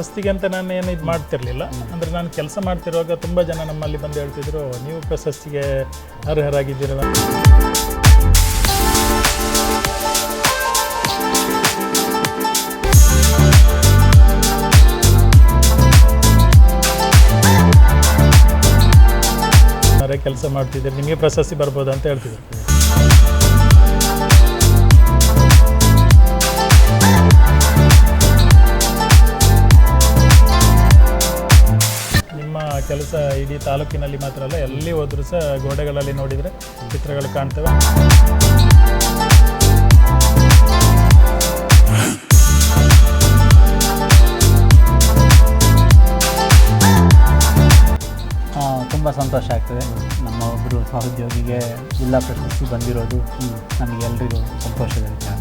ಪ್ರಶಸ್ತಿಗೆ ಅಂತ ನಾನು ಏನು ಇದು ಮಾಡ್ತಿರ್ಲಿಲ್ಲ. ಅಂದರೆ ನಾನು ಕೆಲಸ ಮಾಡ್ತಿರುವಾಗ ತುಂಬ ಜನ ನಮ್ಮಲ್ಲಿ ಬಂದು ಹೇಳ್ತಿದ್ರು, ನೀವು ಪ್ರಶಸ್ತಿಗೆ ಅರ್ಹರಾಗಿದ್ದೀರಲ್ಲ ಕೆಲಸ ಮಾಡ್ತಿದ್ದೀರಿ ನಿಮಗೆ ಪ್ರಶಸ್ತಿ ಬರ್ಬೋದು ಅಂತ ಹೇಳ್ತಿದ್ರು. ಕೆಲಸ ಇಡೀ ತಾಲೂಕಿನಲ್ಲಿ ಮಾತ್ರ ಅಲ್ಲ ಎಲ್ಲಿ ಹೋದರೂ ಸಹ ಗೋಡೆಗಳಲ್ಲಿ ನೋಡಿದರೆ ಚಿತ್ರಗಳು ಕಾಣ್ತವೆ. ತುಂಬ ಸಂತೋಷ ಆಗ್ತದೆ. ನಮ್ಮ ಒಬ್ಬರು ಸಹೋದ್ಯೋಗಿಗೆ ಜಿಲ್ಲಾ ಪ್ರಶಸ್ತಿ ಬಂದಿರೋದು ನಮಗೆಲ್ಲರಿಗೂ ಸಂತೋಷದ ವಿಚಾರ.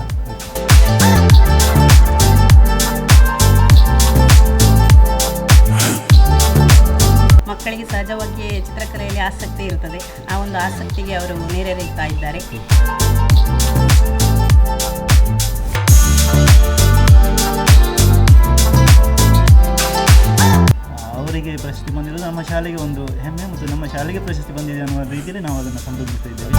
ಮಕ್ಕಳಿಗೆ ಸಹಜವಾಗಿ ಚಿತ್ರಕಲೆಯಲ್ಲಿ ಆಸಕ್ತಿ ಇರುತ್ತದೆ. ಆ ಒಂದು ಆಸಕ್ತಿಗೆ ಅವರು ನೆರವೇರ್ತಾ ಇದ್ದಾರೆ. ಅವರಿಗೆ ಪ್ರಶಸ್ತಿ ಬಂದಿರೋದು ನಮ್ಮ ಶಾಲೆಗೆ ಒಂದು ಹೆಮ್ಮೆ ಮತ್ತು ನಮ್ಮ ಶಾಲೆಗೆ ಪ್ರಶಸ್ತಿ ಬಂದಿದೆ ಅನ್ನುವ ರೀತಿಯಲ್ಲಿ ನಾವು ಅದನ್ನು ಸಂತೋಷಿಸ್ತಾ ಇದ್ದೇವೆ.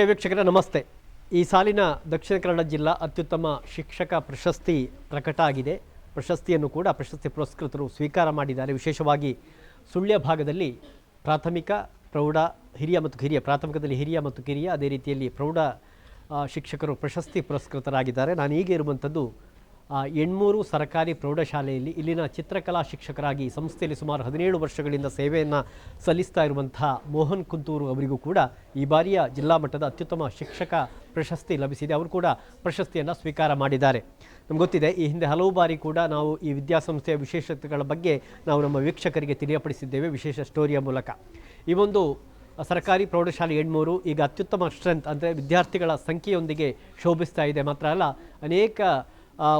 ಪ್ರಿಯ ವೀಕ್ಷಕರ, ನಮಸ್ತೆ. ಈ ಸಾಲಿನ ದಕ್ಷಿಣ ಕನ್ನಡ ಜಿಲ್ಲಾ ಅತ್ಯುತ್ತಮ ಶಿಕ್ಷಕ ಪ್ರಶಸ್ತಿ ಪ್ರಕಟ ಆಗಿದೆ. ಪ್ರಶಸ್ತಿಯನ್ನು ಕೂಡ ಪ್ರಶಸ್ತಿ ಪುರಸ್ಕೃತರು ಸ್ವೀಕಾರ ಮಾಡಿದ್ದಾರೆ. ವಿಶೇಷವಾಗಿ ಸುಳ್ಯ ಭಾಗದಲ್ಲಿ ಪ್ರಾಥಮಿಕ, ಪ್ರೌಢ, ಹಿರಿಯ ಮತ್ತು ಕಿರಿಯ, ಪ್ರಾಥಮಿಕದಲ್ಲಿ ಹಿರಿಯ ಮತ್ತು ಕಿರಿಯ, ಅದೇ ರೀತಿಯಲ್ಲಿ ಪ್ರೌಢ ಶಿಕ್ಷಕರು ಪ್ರಶಸ್ತಿ ಪುರಸ್ಕೃತರಾಗಿದ್ದಾರೆ. ನಾನು ಈಗ ಇರುವಂಥದ್ದು ಎಣ್ಮೂರು ಸರ್ಕಾರಿ ಪ್ರೌಢಶಾಲೆಯಲ್ಲಿ ಇಲ್ಲಿನ ಚಿತ್ರಕಲಾ ಶಿಕ್ಷಕರಾಗಿ ಸಂಸ್ಥೆಯಲ್ಲಿ ಸುಮಾರು ಹದಿನೇಳು ವರ್ಷಗಳಿಂದ ಸೇವೆಯನ್ನು ಸಲ್ಲಿಸ್ತಾ ಇರುವಂತಹ ಮೋಹನ್ ಕುಂತೂರು ಅವರಿಗೂ ಕೂಡ ಈ ಬಾರಿಯ ಜಿಲ್ಲಾ ಮಟ್ಟದ ಅತ್ಯುತ್ತಮ ಶಿಕ್ಷಕ ಪ್ರಶಸ್ತಿ ಲಭಿಸಿದೆ. ಅವರು ಕೂಡ ಪ್ರಶಸ್ತಿಯನ್ನು ಸ್ವೀಕಾರ ಮಾಡಿದ್ದಾರೆ. ನಮ್ಗೆ ಗೊತ್ತಿದೆ, ಈ ಹಿಂದೆ ಹಲವು ಬಾರಿ ಕೂಡ ನಾವು ಈ ವಿದ್ಯಾಸಂಸ್ಥೆಯ ವಿಶೇಷತೆಗಳ ಬಗ್ಗೆ ನಾವು ನಮ್ಮ ವೀಕ್ಷಕರಿಗೆ ತಿಳಿಯಪಡಿಸಿದ್ದೇವೆ, ವಿಶೇಷ ಸ್ಟೋರಿಯ ಮೂಲಕ. ಈ ಒಂದು ಸರ್ಕಾರಿ ಪ್ರೌಢಶಾಲೆ ಎಣ್ಮೂರು ಈಗ ಅತ್ಯುತ್ತಮ ಸ್ಟ್ರೆಂತ್ ಅಂದರೆ ವಿದ್ಯಾರ್ಥಿಗಳ ಸಂಖ್ಯೆಯೊಂದಿಗೆ ಶೋಭಿಸ್ತಾ ಇದೆ ಮಾತ್ರ ಅಲ್ಲ, ಅನೇಕ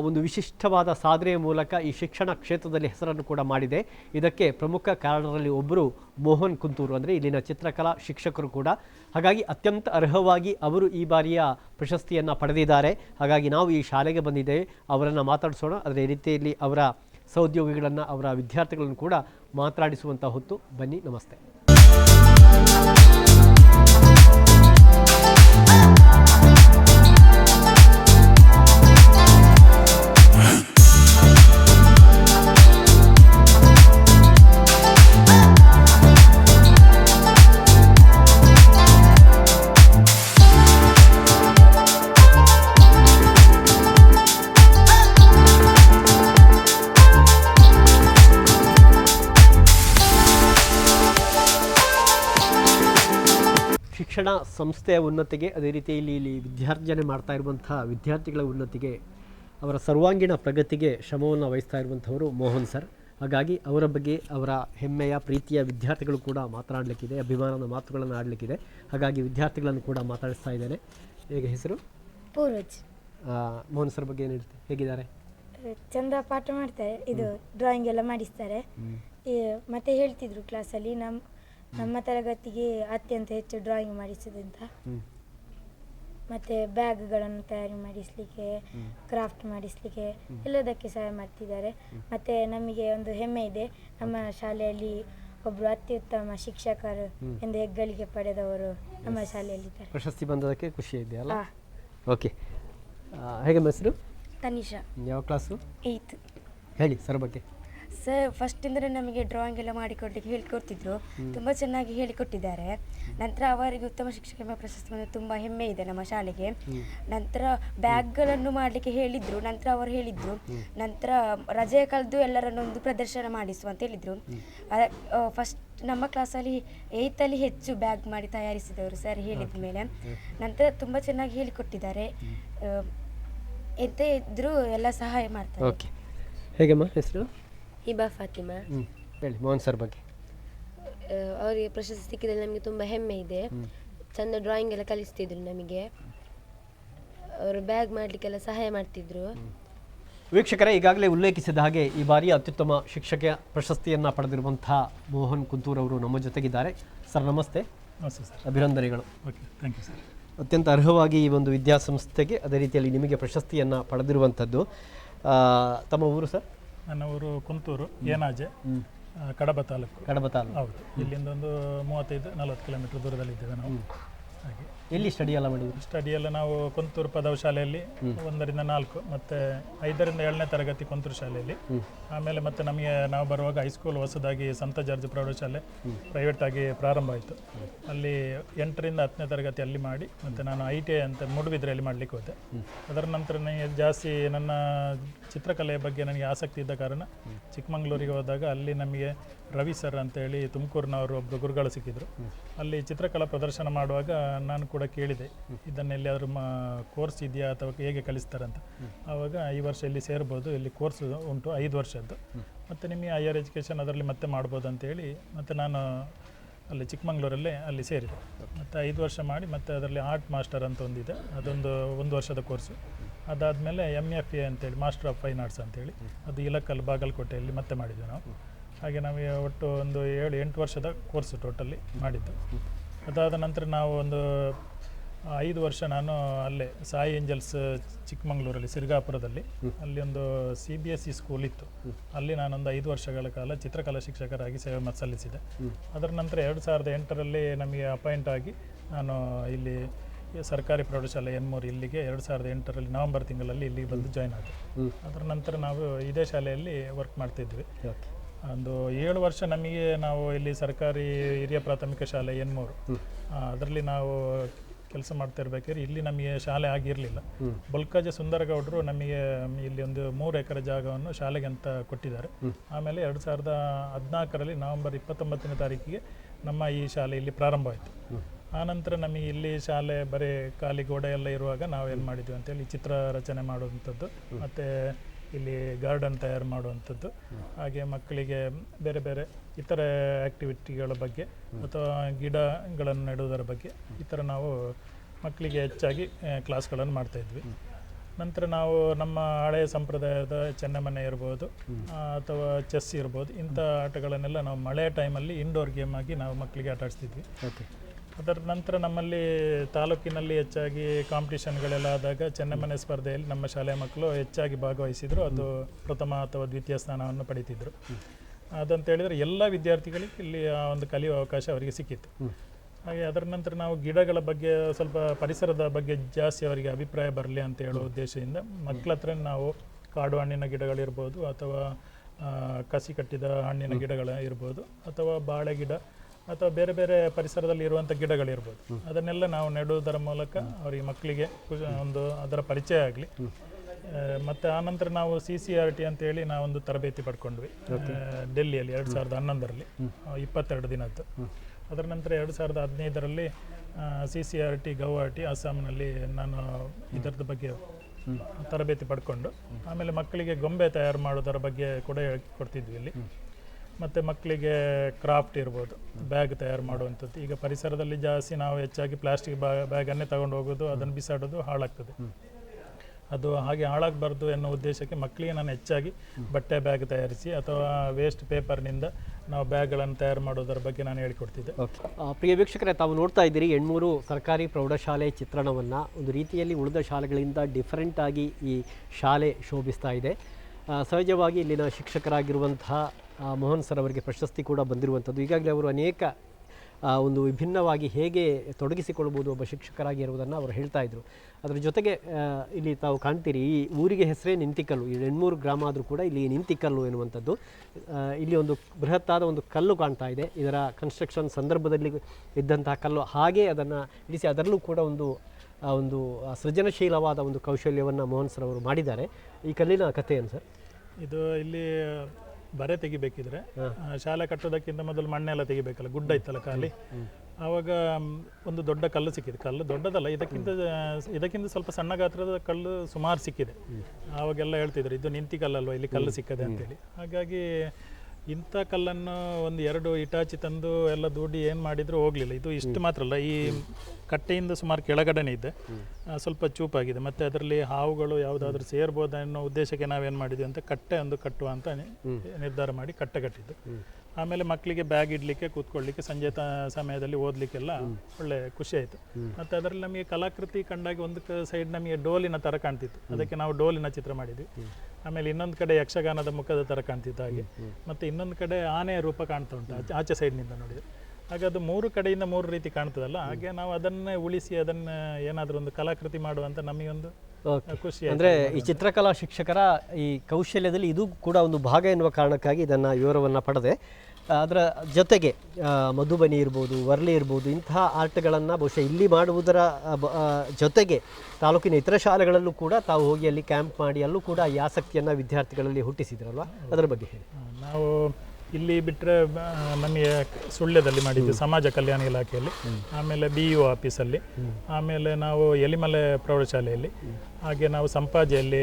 ಒಂದು ವಿಶಿಷ್ಟವಾದ ಸಾಧನೆಯ ಮೂಲಕ ಈ ಶಿಕ್ಷಣ ಕ್ಷೇತ್ರದಲ್ಲಿ ಹೆಸರನ್ನು ಕೂಡ ಮಾಡಿದೆ. ಇದಕ್ಕೆ ಪ್ರಮುಖ ಕಾರಣರಲ್ಲಿ ಒಬ್ಬರು ಮೋಹನ್ ಕುಂತೂರು ಅಂದರೆ ಇಲ್ಲಿನ ಚಿತ್ರಕಲಾ ಶಿಕ್ಷಕರು ಕೂಡ. ಹಾಗಾಗಿ ಅತ್ಯಂತ ಅರ್ಹವಾಗಿ ಅವರು ಈ ಬಾರಿಯ ಪ್ರಶಸ್ತಿಯನ್ನು ಪಡೆದಿದ್ದಾರೆ. ಹಾಗಾಗಿ ನಾವು ಈ ಶಾಲೆಗೆ ಬಂದಿದ್ದೇವೆ. ಅವರನ್ನು ಮಾತಾಡಿಸೋಣ. ಅದೇ ರೀತಿಯಲ್ಲಿ ಅವರ ಸಹೋದ್ಯೋಗಿಗಳನ್ನು, ಅವರ ವಿದ್ಯಾರ್ಥಿಗಳನ್ನು ಕೂಡ ಮಾತನಾಡಿಸುವಂಥ ಹೊತ್ತು. ಬನ್ನಿ, ನಮಸ್ತೆ. ಶಿಕ್ಷಣ ಸಂಸ್ಥೆಯ ಉನ್ನತಿಗೆ ಅದೇ ರೀತಿ ಇಲ್ಲಿ ಇಲ್ಲಿ ವಿದ್ಯಾರ್ಜನೆ ಮಾಡ್ತಾ ಇರುವಂತಹ ವಿದ್ಯಾರ್ಥಿಗಳ ಉನ್ನತಿಗೆ ಅವರ ಸರ್ವಾಂಗೀಣ ಪ್ರಗತಿಗೆ ಶ್ರಮವನ್ನು ವಹಿಸ್ತಾ ಇರುವಂಥವರು ಮೋಹನ್ ಸರ್. ಹಾಗಾಗಿ ಅವರ ಬಗ್ಗೆ ಅವರ ಹೆಮ್ಮೆಯ ಪ್ರೀತಿಯ ವಿದ್ಯಾರ್ಥಿಗಳು ಕೂಡ ಮಾತನಾಡಲಿಕ್ಕಿದೆ ಅಭಿಮಾನದ ಮಾತುಗಳನ್ನು ಆಡಲಿಕ್ಕಿದೆ. ಹಾಗಾಗಿ ವಿದ್ಯಾರ್ಥಿಗಳನ್ನು ಕೂಡ ಮಾತಾಡಿಸ್ತಾ ಇದ್ದೇನೆ. ಹೇಗೆ ಹೆಸರು? ಪೂರ್ವಜ್ ಮೋಹನ್ ಸರ್ ಬಗ್ಗೆ ಏನು ಹೇಳ್ತೀವಿ ಹೇಗಿದ್ದಾರೆ? ಚಂದ ಪಾಠ ಮಾಡ್ತಾರೆ ಇದು ಡ್ರಾಯಿಂಗ್ ಎಲ್ಲ ಮಾಡಿಸ್ತಾರೆ. ಮತ್ತೆ ಹೇಳ್ತಿದ್ರು ಕ್ಲಾಸಲ್ಲಿ ನಮ್ಮ ನಮ್ಮ ತರಗತಿಗೆ ಅತ್ಯಂತ ಹೆಚ್ಚು ಡ್ರಾಯಿಂಗ್ ಮಾಡಿಸಿದಂತ. ಮತ್ತು ಬ್ಯಾಗ್ಗಳನ್ನು ತಯಾರಿ ಮಾಡಿಸ್ಲಿಕ್ಕೆ ಕ್ರಾಫ್ಟ್ ಮಾಡಿಸ್ಲಿಕ್ಕೆ ಎಲ್ಲದಕ್ಕೆ ಸಹಾಯ ಮಾಡ್ತಿದ್ದಾರೆ. ಮತ್ತೆ ನಮಗೆ ಒಂದು ಹೆಮ್ಮೆ ಇದೆ. ನಮ್ಮ ಶಾಲೆಯಲ್ಲಿ ಒಬ್ಬರು ಅತ್ಯುತ್ತಮ ಶಿಕ್ಷಕರು ಎಂದು ಹೆಗ್ಗಳಿಕೆ ಪಡೆದವರು ನಮ್ಮ ಶಾಲೆಯಲ್ಲಿ ಪ್ರಶಸ್ತಿ ಬಂದದಕ್ಕೆ ಖುಷಿ ಇದೆಯಲ್ಲ ಅಲ್ಲ? ಓಕೆ. ಹೇಗೆ ಹೆಸರು ತನಿಷಾ. ಯಾವ ಕ್ಲಾಸು ಏಯ್ತ್ ಹೇಳಿ ಸರ್ ಬಗ್ಗೆ. ಸರ್ ಫಸ್ಟಿಂದಲೇ ನಮಗೆ ಡ್ರಾಯಿಂಗ್ ಎಲ್ಲ ಮಾಡಿಕೊಡ್ಲಿಕ್ಕೆ ಹೇಳಿಕೊಡ್ತಿದ್ರು. ತುಂಬ ಚೆನ್ನಾಗಿ ಹೇಳಿಕೊಟ್ಟಿದ್ದಾರೆ. ನಂತರ ಅವರಿಗೆ ಉತ್ತಮ ಶಿಕ್ಷಕ ಎಂಬ ಪ್ರಶಸ್ತಿ ಬಂದು ತುಂಬ ಹೆಮ್ಮೆ ಇದೆ ನಮ್ಮ ಶಾಲೆಗೆ. ನಂತರ ಬ್ಯಾಗ್ಗಳನ್ನು ಮಾಡಲಿಕ್ಕೆ ಹೇಳಿದ್ರು. ನಂತರ ಅವರು ಹೇಳಿದ್ರು ನಂತರ ರಜೆ ಕಳೆದು ಎಲ್ಲರನ್ನೊಂದು ಪ್ರದರ್ಶನ ಮಾಡಿಸು ಅಂತ ಹೇಳಿದ್ರು. ಫಸ್ಟ್ ನಮ್ಮ ಕ್ಲಾಸಲ್ಲಿ ಏಯ್ತಲ್ಲಿ ಹೆಚ್ಚು ಬ್ಯಾಗ್ ಮಾಡಿ ತಯಾರಿಸಿದವರು ಸರ್ ಹೇಳಿದ ಮೇಲೆ. ನಂತರ ತುಂಬ ಚೆನ್ನಾಗಿ ಹೇಳಿಕೊಟ್ಟಿದ್ದಾರೆ. ಎಂತ ಇದ್ರೂ ಎಲ್ಲ ಸಹಾಯ ಮಾಡ್ತಾರೆ. ಓಕೆ ಹೇಗಮ್ಮ ಹೆಸರು? ಹಿಬಾ ಫಾತಿಮಾ. ಹ್ಞೂ ಹೇಳಿ ಮೋಹನ್ ಸರ್ ಬಗ್ಗೆ. ಅವರಿಗೆ ಪ್ರಶಸ್ತಿ ಸಿಕ್ಕಿದಲ್ಲಿ ನಮಗೆ ತುಂಬ ಹೆಮ್ಮೆ ಇದೆ. ಚಂದ ಡ್ರಾಯಿಂಗ್ ಎಲ್ಲ ಕಲಿಸ್ತಿದ್ರು ನಮಗೆ. ಅವರು ಬ್ಯಾಗ್ ಮಾಡಲಿಕ್ಕೆಲ್ಲ ಸಹಾಯ ಮಾಡ್ತಿದ್ರು. ವೀಕ್ಷಕರೇ ಈಗಾಗಲೇ ಉಲ್ಲೇಖಿಸಿದ ಹಾಗೆ ಈ ಬಾರಿ ಅತ್ಯುತ್ತಮ ಶಿಕ್ಷಕ ಪ್ರಶಸ್ತಿಯನ್ನು ಪಡೆದಿರುವಂತಹ ಮೋಹನ್ ಕುಂತೂರ್ ಅವರು ನಮ್ಮ ಜೊತೆಗಿದ್ದಾರೆ. ಸರ್ ನಮಸ್ತೆ. ನಮಸ್ತೆ ಸರ್. ಅಭಿನಂದನೆಗಳು. ಓಕೆ ಥ್ಯಾಂಕ್ ಯು ಸರ್ ಅತ್ಯಂತ ಅರ್ಹವಾಗಿ ಈ ಒಂದು ವಿದ್ಯಾಸಂಸ್ಥೆಗೆ ಅದೇ ರೀತಿಯಲ್ಲಿ ನಿಮಗೆ ಪ್ರಶಸ್ತಿಯನ್ನು ಪಡೆದಿರುವಂಥದ್ದು. ತಮ್ಮ ಊರು ಸರ್? ನನ್ನ ಊರು ಕುಂತೂರು ಏನಾಜೆ ಕಡಬ ತಾಲೂಕು. ಕಡಬ ತಾಲೂಕು. ಹೌದು. ಇಲ್ಲಿಂದ ಒಂದು ಮೂವತ್ತೈದು ನಲವತ್ತು ಕಿಲೋಮೀಟರ್ ದೂರದಲ್ಲಿದ್ದೇವೆ ನಾವು. ಹಾಗೆ. ಎಲ್ಲಿ ಸ್ಟಡಿ ಎಲ್ಲ ಮಾಡಿದ್ರು? ಸ್ಟಡಿ ಎಲ್ಲ ನಾವು ಕುಂತೂರು ಪದವ ಶಾಲೆಯಲ್ಲಿ ಒಂದರಿಂದ ನಾಲ್ಕು ಮತ್ತೆ ಐದರಿಂದ ಏಳನೇ ತರಗತಿ ಕುಂತೂರು ಶಾಲೆಯಲ್ಲಿ. ಆಮೇಲೆ ಮತ್ತೆ ನಮಗೆ ನಾವು ಬರುವಾಗ ಹೈಸ್ಕೂಲ್ ಹೊಸದಾಗಿ ಸಂತ ಜಾರ್ಜ್ ಪ್ರೌಢಶಾಲೆ ಪ್ರೈವೇಟ್ ಆಗಿ ಪ್ರಾರಂಭ ಆಯಿತು. ಅಲ್ಲಿ ಎಂಟರಿಂದ ಹತ್ತನೇ ತರಗತಿ ಅಲ್ಲಿ ಮಾಡಿ ಮತ್ತೆ ನಾನು ಐ ಟಿ ಐ ಅಂತ ಮೂಡುಬಿದ್ರೆಯಲ್ಲಿ ಮಾಡಲಿಕ್ಕೆ ಹೋದೆ. ಅದರ ನಂತರ ನನಗೆ ಜಾಸ್ತಿ ನನ್ನ ಚಿತ್ರಕಲೆಯ ಬಗ್ಗೆ ನನಗೆ ಆಸಕ್ತಿ ಇದ್ದ ಕಾರಣ ಚಿಕ್ಕಮಂಗ್ಳೂರಿಗೆ ಹೋದಾಗ ಅಲ್ಲಿ ನಮಗೆ ರವಿ ಸರ್ ಅಂತೇಳಿ ತುಮಕೂರಿನವರು ಒಬ್ಬರು ಗುರುಗಳು ಸಿಕ್ಕಿದ್ರು. ಅಲ್ಲಿ ಚಿತ್ರಕಲಾ ಪ್ರದರ್ಶನ ಮಾಡುವಾಗ ನಾನು ಕೂಡ ಕೇಳಿದೆ, ಇದನ್ನು ಎಲ್ಲಿಯಾದರೂ ಮಾ, ಕೋರ್ಸ್ ಇದೆಯಾ ಅಥವಾ ಹೇಗೆ ಕಲಿಸ್ತಾರೆ ಅಂತ. ಆವಾಗ ಈ ವರ್ಷ ಇಲ್ಲಿ ಸೇರ್ಬೋದು, ಇಲ್ಲಿ ಕೋರ್ಸ್ ಉಂಟು, ಐದು ವರ್ಷದ್ದು. ಮತ್ತು ನಿಮಗೆ ಹೈಯರ್ ಎಜುಕೇಷನ್ ಅದರಲ್ಲಿ ಮತ್ತೆ ಮಾಡ್ಬೋದು ಅಂತೇಳಿ ಮತ್ತು ನಾನು ಅಲ್ಲಿ ಚಿಕ್ಕಮಂಗ್ಳೂರಲ್ಲೇ ಅಲ್ಲಿ ಸೇರಿದೆ. ಮತ್ತು ಐದು ವರ್ಷ ಮಾಡಿ ಮತ್ತು ಅದರಲ್ಲಿ ಆರ್ಟ್ ಮಾಸ್ಟರ್ ಅಂತ ಒಂದಿದೆ, ಅದೊಂದು, ಒಂದು ವರ್ಷದ ಕೋರ್ಸು ಅದಾದಮೇಲೆ ಎಂ ಎಫ್ ಎ ಅಂತೇಳಿ ಮಾಸ್ಟರ್ ಆಫ್ ಫೈನ್ ಆರ್ಟ್ಸ್ ಅಂತೇಳಿ. ಅದು ಇಲಕ್ಕಲ್ ಬಾಗಲಕೋಟೆಯಲ್ಲಿ ಮತ್ತೆ ಮಾಡಿದ್ವಿ ನಾವು. ಹಾಗೆ ನಮಗೆ ಒಟ್ಟು ಒಂದು ಏಳು, ಎಂಟು ವರ್ಷದ ಕೋರ್ಸ್ ಟೋಟಲಿ ಮಾಡಿದ್ದು. ಅದಾದ ನಂತರ ನಾವು ಒಂದು ಐದು ವರ್ಷ ನಾನು ಅಲ್ಲೇ ಸಾಯಿ ಏಂಜಲ್ಸ್ ಚಿಕ್ಕಮಂಗ್ಳೂರಲ್ಲಿ, ಸಿರ್ಗಾಪುರದಲ್ಲಿ. ಅಲ್ಲಿ ಒಂದು C B S E school ಇತ್ತು. ಅಲ್ಲಿ ನಾನೊಂದು ಐದು ವರ್ಷಗಳ ಕಾಲ ಚಿತ್ರಕಲಾ ಶಿಕ್ಷಕರಾಗಿ ಸೇವೆ ಸಲ್ಲಿಸಿದೆ ಅದರ ನಂತರ ಎರಡು ಸಾವಿರದ ಎಂಟರಲ್ಲಿ ನಮಗೆ ಅಪಾಯಿಂಟ್ ಆಗಿ ನಾನು ಇಲ್ಲಿ ಸರ್ಕಾರಿ ಪ್ರೌಢಶಾಲೆ ಎನ್ಮೂರು ಇಲ್ಲಿಗೆ ಎರಡು ಸಾವಿರದ ಎಂಟರಲ್ಲಿ ನವೆಂಬರ್ ತಿಂಗಳಲ್ಲಿ ಇಲ್ಲಿಗೆ ಬಂದು ಜಾಯ್ನ್ ಆದೆ ಅದರ ನಂತರ ನಾವು ಇದೇ ಶಾಲೆಯಲ್ಲಿ ವರ್ಕ್ ಮಾಡ್ತಿದ್ವಿ. ಒಂದು ಏಳು ವರ್ಷ ನಮಗೆ ನಾವು ಇಲ್ಲಿ ಸರ್ಕಾರಿ ಹಿರಿಯ ಪ್ರಾಥಮಿಕ ಶಾಲೆ ಎನ್ಮೂರು ಅದರಲ್ಲಿ ನಾವು ಕೆಲಸ ಮಾಡ್ತಾ ಇರ್ಬೇಕಾದ್ರೆ ಇಲ್ಲಿ ನಮಗೆ ಶಾಲೆ ಆಗಿರಲಿಲ್ಲ. ಬಲ್ಕಾಜ ಸುಂದರಗೌಡರು ನಮಗೆ ಇಲ್ಲಿ ಒಂದು ಮೂರು ಎಕರೆ ಜಾಗವನ್ನು ಶಾಲೆಗೆ ಅಂತ ಕೊಟ್ಟಿದ್ದಾರೆ. ಆಮೇಲೆ ಎರಡು ಸಾವಿರದ ಹದಿನಾಲ್ಕರಲ್ಲಿ ನವೆಂಬರ್ ಇಪ್ಪತ್ತೊಂಬತ್ತನೇ ತಾರೀಕಿಗೆ ನಮ್ಮ ಈ ಶಾಲೆ ಇಲ್ಲಿ ಪ್ರಾರಂಭ ಆಯಿತು ಆನಂತರ ನಮಗೆ ಇಲ್ಲಿ ಶಾಲೆ ಬರೀ ಖಾಲಿ ಗೋಡೆ ಎಲ್ಲ ಇರುವಾಗ ನಾವು ಏನು ಮಾಡಿದ್ವಿ ಅಂತೇಳಿ ಚಿತ್ರ ರಚನೆ ಮಾಡುವಂಥದ್ದು ಮತ್ತು ಇಲ್ಲಿ ಗಾರ್ಡನ್ ತಯಾರು ಮಾಡುವಂಥದ್ದು ಹಾಗೆ ಮಕ್ಕಳಿಗೆ ಬೇರೆ ಬೇರೆ ಇತರ ಆ್ಯಕ್ಟಿವಿಟಿಗಳ ಬಗ್ಗೆ ಅಥವಾ ಗಿಡಗಳನ್ನು ನೆಡುವುದರ ಬಗ್ಗೆ ಈ ಥರ ನಾವು ಮಕ್ಕಳಿಗೆ ಹೆಚ್ಚಾಗಿ ಕ್ಲಾಸ್ಗಳನ್ನು ಮಾಡ್ತಾಯಿದ್ವಿ ನಂತರ ನಾವು ನಮ್ಮ ಹಳೆಯ ಸಂಪ್ರದಾಯದ ಚೆನ್ನಮನೆ ಇರ್ಬೋದು ಅಥವಾ ಚೆಸ್ ಇರ್ಬೋದು ಇಂಥ ಆಟಗಳನ್ನೆಲ್ಲ ನಾವು ಮಳೆಯ ಟೈಮಲ್ಲಿ ಇಂಡೋರ್ ಗೇಮ್ ಆಗಿ ನಾವು ಮಕ್ಕಳಿಗೆ ಆಟ ಆಡಿಸ್ತಿದ್ವಿ. ಅದರ ನಂತರ ನಮ್ಮಲ್ಲಿ ತಾಲೂಕಿನಲ್ಲಿ ಹೆಚ್ಚಾಗಿ ಕಾಂಪಿಟೇಷನ್ಗಳೆಲ್ಲ ಆದಾಗ ಚೆನ್ನಮನೆ ಸ್ಪರ್ಧೆಯಲ್ಲಿ ನಮ್ಮ ಶಾಲೆಯ ಮಕ್ಕಳು ಹೆಚ್ಚಾಗಿ ಭಾಗವಹಿಸಿದರು. ಅದು ಪ್ರಥಮ ಅಥವಾ ದ್ವಿತೀಯ ಸ್ಥಾನವನ್ನು ಪಡೀತಿದ್ರು. ಅದಂತ ಹೇಳಿದರೆ ಎಲ್ಲ ವಿದ್ಯಾರ್ಥಿಗಳಿಗೆ ಇಲ್ಲಿ ಆ ಒಂದು ಕಲಿಯುವ ಅವಕಾಶ ಅವರಿಗೆ ಸಿಕ್ಕಿತ್ತು. ಹಾಗೆ ಅದರ ನಂತರ ನಾವು ಗಿಡಗಳ ಬಗ್ಗೆ ಸ್ವಲ್ಪ ಪರಿಸರದ ಬಗ್ಗೆ ಜಾಸ್ತಿ ಅವರಿಗೆ ಅಭಿಪ್ರಾಯ ಬರಲಿ ಅಂತ ಹೇಳೋ ಉದ್ದೇಶದಿಂದ ಮಕ್ಕಳ ಹತ್ರ ನಾವು ಕಾಡು ಹಣ್ಣಿನ ಗಿಡಗಳಿರ್ಬೋದು ಅಥವಾ ಕಸಿ ಕಟ್ಟಿದ ಹಣ್ಣಿನ ಗಿಡಗಳ ಇರ್ಬೋದು ಅಥವಾ ಬಾಳೆ ಗಿಡ ಅಥವಾ ಬೇರೆ ಬೇರೆ ಪರಿಸರದಲ್ಲಿ ಇರುವಂಥ ಗಿಡಗಳಿರ್ಬೋದು. ಅದನ್ನೆಲ್ಲ ನಾವು ನೆಡುವುದರ ಮೂಲಕ ಅವರಿಗೆ ಮಕ್ಕಳಿಗೆ ಒಂದು ಅದರ ಪರಿಚಯ ಆಗಲಿ. ಮತ್ತು ಆನಂತರ ನಾವು ಸಿ ಸಿ ಆರ್ ಟಿ ಅಂತೇಳಿ ನಾವೊಂದು ತರಬೇತಿ ಪಡ್ಕೊಂಡ್ವಿ. ಡೆಲ್ಲಿಯಲ್ಲಿ ಎರಡು ಸಾವಿರದ ಹನ್ನೊಂದರಲ್ಲಿ ಇಪ್ಪತ್ತೆರಡು ದಿನದ್ದು. ಅದರ ನಂತರ ಎರಡು ಸಾವಿರದ ಹದಿನೈದರಲ್ಲಿ C C R T Guwahati ಅಸ್ಸಾಂನಲ್ಲಿ ನಾನು ಇದರದ ಬಗ್ಗೆ ತರಬೇತಿ ಪಡ್ಕೊಂಡು ಆಮೇಲೆ ಮಕ್ಕಳಿಗೆ ಗೊಂಬೆ ತಯಾರು ಮಾಡೋದರ ಬಗ್ಗೆ ಕೂಡ ಕೊಡ್ತಿದ್ವಿ ಇಲ್ಲಿ. ಮತ್ತು ಮಕ್ಕಳಿಗೆ ಕ್ರಾಫ್ಟ್ ಇರ್ಬೋದು ಬ್ಯಾಗ್ ತಯಾರು ಮಾಡುವಂಥದ್ದು. ಈಗ ಪರಿಸರದಲ್ಲಿ ಜಾಸ್ತಿ ನಾವು ಹೆಚ್ಚಾಗಿ ಪ್ಲಾಸ್ಟಿಕ್ ಬ್ಯಾ ಬ್ಯಾಗನ್ನೇ ತಗೊಂಡು ಹೋಗೋದು, ಅದನ್ನು ಬಿಸಾಡೋದು ಹಾಳಾಗ್ತದೆ. ಅದು ಹಾಗೆ ಹಾಳಾಗಬಾರ್ದು ಎನ್ನುವ ಉದ್ದೇಶಕ್ಕೆ ಮಕ್ಕಳಿಗೆ ನಾನು ಹೆಚ್ಚಾಗಿ ಬಟ್ಟೆ ಬ್ಯಾಗ್ ತಯಾರಿಸಿ ಅಥವಾ ವೇಸ್ಟ್ ಪೇಪರ್ನಿಂದ ನಾವು ಬ್ಯಾಗ್ಗಳನ್ನು ತಯಾರು ಮಾಡೋದರ ಬಗ್ಗೆ ನಾನು ಹೇಳಿಕೊಡ್ತಿದ್ದೆ. ಪ್ರಿಯ ವೀಕ್ಷಕರೇ, ತಾವು ನೋಡ್ತಾ ಇದ್ದೀರಿ ಎಣ್ಮೂರು ಸರ್ಕಾರಿ ಪ್ರೌಢಶಾಲೆ ಚಿತ್ರಣವನ್ನು. ಒಂದು ರೀತಿಯಲ್ಲಿ ಉಳಿದ ಶಾಲೆಗಳಿಂದ ಡಿಫ್ರೆಂಟಾಗಿ ಈ ಶಾಲೆ ಶೋಭಿಸ್ತಾ ಇದೆ. ಸಹಜವಾಗಿ ಇಲ್ಲಿನ ಶಿಕ್ಷಕರಾಗಿರುವಂತಹ ಮೋಹನ್ ಸರ್ ಅವರಿಗೆ ಪ್ರಶಸ್ತಿ ಕೂಡ ಬಂದಿರುವಂಥದ್ದು. ಈಗಾಗಲೇ ಅವರು ಅನೇಕ ಒಂದು ವಿಭಿನ್ನವಾಗಿ ಹೇಗೆ ತೊಡಗಿಸಿಕೊಳ್ಬೋದು ಒಬ್ಬ ಶಿಕ್ಷಕರಾಗಿ ಇರುವುದನ್ನು ಅವರು ಹೇಳ್ತಾ ಇದ್ರು. ಅದರ ಜೊತೆಗೆ ಇಲ್ಲಿ ತಾವು ಕಾಣ್ತೀರಿ, ಈ ಊರಿಗೆ ಹೆಸರೇ ನಿಂತಿಕಲ್ಲು. ಈ ಎಣ್ಮೂರು ಗ್ರಾಮ ಆದರೂ ಕೂಡ ಇಲ್ಲಿ ನಿಂತಿಕಲ್ಲು ಎನ್ನುವಂಥದ್ದು. ಇಲ್ಲಿ ಒಂದು ಬೃಹತ್ತಾದ ಒಂದು ಕಲ್ಲು ಕಾಣ್ತಾ ಇದೆ. ಇದರ ಕನ್ಸ್ಟ್ರಕ್ಷನ್ ಸಂದರ್ಭದಲ್ಲಿ ಇದ್ದಂತಹ ಕಲ್ಲು. ಹಾಗೆ ಅದನ್ನು ಇಳಿಸಿ ಅದರಲ್ಲೂ ಕೂಡ ಒಂದು ಒಂದು ಸೃಜನಶೀಲವಾದ ಒಂದು ಕೌಶಲ್ಯವನ್ನು ಮೋಹನ್ ಸರ್ ಅವರು ಮಾಡಿದ್ದಾರೆ. ಈ ಕಲ್ಲಿನ ಕಥೆ ಏನು ಸರ್? ಇದು ಇಲ್ಲಿ ಬರೆ ತೆಗಿಬೇಕಿದ್ರೆ ಶಾಲೆ ಕಟ್ಟೋದಕ್ಕಿಂತ ಮೊದಲು ಮಣ್ಣೆಲ್ಲ ತೆಗಿಬೇಕಲ್ಲ ಗುಡ್ಡ ಇತ್ತಲ್ಲ ಖಾಲಿ? ಆವಾಗ ಒಂದು ದೊಡ್ಡ ಕಲ್ಲು ಸಿಕ್ಕಿದೆ. ಕಲ್ಲು ದೊಡ್ಡದಲ್ಲ ಇದಕ್ಕಿಂತ ಇದಕ್ಕಿಂತ ಸ್ವಲ್ಪ ಸಣ್ಣ ಗಾತ್ರದ ಕಲ್ಲು ಸುಮಾರು ಸಿಕ್ಕಿದೆ. ಆವಾಗೆಲ್ಲ ಹೇಳ್ತಿದ್ರು ಇದು ನಿಂತಿ ಕಲ್ಲಲ್ವ ಇಲ್ಲಿ ಕಲ್ಲು ಸಿಕ್ಕದೆ ಅಂತೇಳಿ. ಹಾಗಾಗಿ ಇಂಥ ಕಲ್ಲನ್ನು ಒಂದು ಎರಡು ಇಟಾಚಿ ತಂದು ಎಲ್ಲ ದುಡ್ಡು ಏನು ಮಾಡಿದ್ರು ಹೋಗಲಿಲ್ಲ. ಇದು ಇಷ್ಟು ಮಾತ್ರ ಅಲ್ಲ ಈ ಕಟ್ಟೆಯಿಂದ ಸುಮಾರು ಕೆಳಗಡೆನೇ ಇದೆ. ಸ್ವಲ್ಪ ಚೂಪಾಗಿದೆ. ಮತ್ತು ಅದರಲ್ಲಿ ಹಾವುಗಳು ಯಾವುದಾದ್ರೂ ಸೇರ್ಬೋದು ಅನ್ನೋ ಉದ್ದೇಶಕ್ಕೆ ನಾವೇನು ಮಾಡಿದ್ವಿ ಅಂತ ಕಟ್ಟೆ ಒಂದು ಕಟ್ಟುವ ಅಂತ ನಿರ್ಧಾರ ಮಾಡಿ ಕಟ್ಟೆ ಕಟ್ಟಿದ್ದು. ಆಮೇಲೆ ಮಕ್ಕಳಿಗೆ ಬ್ಯಾಗ್ ಇಡಲಿಕ್ಕೆ ಕೂತ್ಕೊಳ್ಳಿಕ್ಕೆ ಸಂಜೆ ತ ಸಮಯದಲ್ಲಿ ಓದಲಿಕ್ಕೆಲ್ಲ ಒಳ್ಳೆ ಖುಷಿ ಆಯಿತು. ಮತ್ತು ಅದರಲ್ಲಿ ನಮಗೆ ಕಲಾಕೃತಿ ಕಂಡಾಗ ಒಂದು ಸೈಡ್ ನಮಗೆ ಡೋಲಿನ ಥರ ಕಾಣ್ತಿತ್ತು. ಅದಕ್ಕೆ ನಾವು ಡೋಲಿನ ಚಿತ್ರ ಮಾಡಿದ್ವಿ. ಆಮೇಲೆ ಇನ್ನೊಂದು ಕಡೆ ಯಕ್ಷಗಾನದ ಮುಖದ ಥರ ಕಾಣ್ತಿತ್ತು ಹಾಗೆ. ಮತ್ತು ಇನ್ನೊಂದು ಕಡೆ ಆನೆಯ ರೂಪ ಕಾಣ್ತಾ ಉಂಟು ಆಚೆ ಆಚೆ ಸೈಡ್ನಿಂದ ನೋಡಿದರೆ. ಹಾಗೆ ಅದು ಮೂರು ಕಡೆಯಿಂದ ಮೂರು ರೀತಿ ಕಾಣ್ತದಲ್ಲ ಹಾಗೆ ನಾವು ಅದನ್ನೇ ಉಳಿಸಿ ಅದನ್ನು ಏನಾದರೂ ಒಂದು ಕಲಾಕೃತಿ ಮಾಡುವಂತ ನಮಗೊಂದು ಖುಷಿ ಅಂದರೆ ಈ ಚಿತ್ರಕಲಾ ಶಿಕ್ಷಕರ ಈ ಕೌಶಲ್ಯದಲ್ಲಿ ಇದು ಕೂಡ ಒಂದು ಭಾಗ ಎನ್ನುವ ಕಾರಣಕ್ಕಾಗಿ ಇದನ್ನು ವಿವರವನ್ನು ಪಡೆದೆ. ಅದರ ಜೊತೆಗೆ ಮಧುಬನಿ ಇರ್ಬೋದು, ವರ್ಲಿ ಇರ್ಬೋದು, ಇಂತಹ ಆರ್ಟ್ಗಳನ್ನು ಬಹುಶಃ ಇಲ್ಲಿ ಮಾಡುವುದರ ಜೊತೆಗೆ ತಾಲೂಕಿನ ಇತರ ಶಾಲೆಗಳಲ್ಲೂ ಕೂಡ ತಾವು ಹೋಗಿ ಅಲ್ಲಿ ಕ್ಯಾಂಪ್ ಮಾಡಿ ಅಲ್ಲೂ ಕೂಡ ಈ ಆಸಕ್ತಿಯನ್ನು ವಿದ್ಯಾರ್ಥಿಗಳಲ್ಲಿ ಹುಟ್ಟಿಸಿದ್ರಲ್ವ? ಅದರ ಬಗ್ಗೆ ಹೇಳಿ. ನಾವು ಇಲ್ಲಿ ಬಿಟ್ಟರೆ ನಮಗೆ ಸುಳ್ಯದಲ್ಲಿ ಮಾಡಿದ್ವಿ ಸಮಾಜ ಕಲ್ಯಾಣ ಇಲಾಖೆಯಲ್ಲಿ ಆಮೇಲೆ ಬಿ ಯು ಆಫೀಸಲ್ಲಿ ಆಮೇಲೆ ನಾವು ಎಲಿಮಲೆ ಪ್ರೌಢಶಾಲೆಯಲ್ಲಿ ಹಾಗೆ ನಾವು ಸಂಪಾಜೆಯಲ್ಲಿ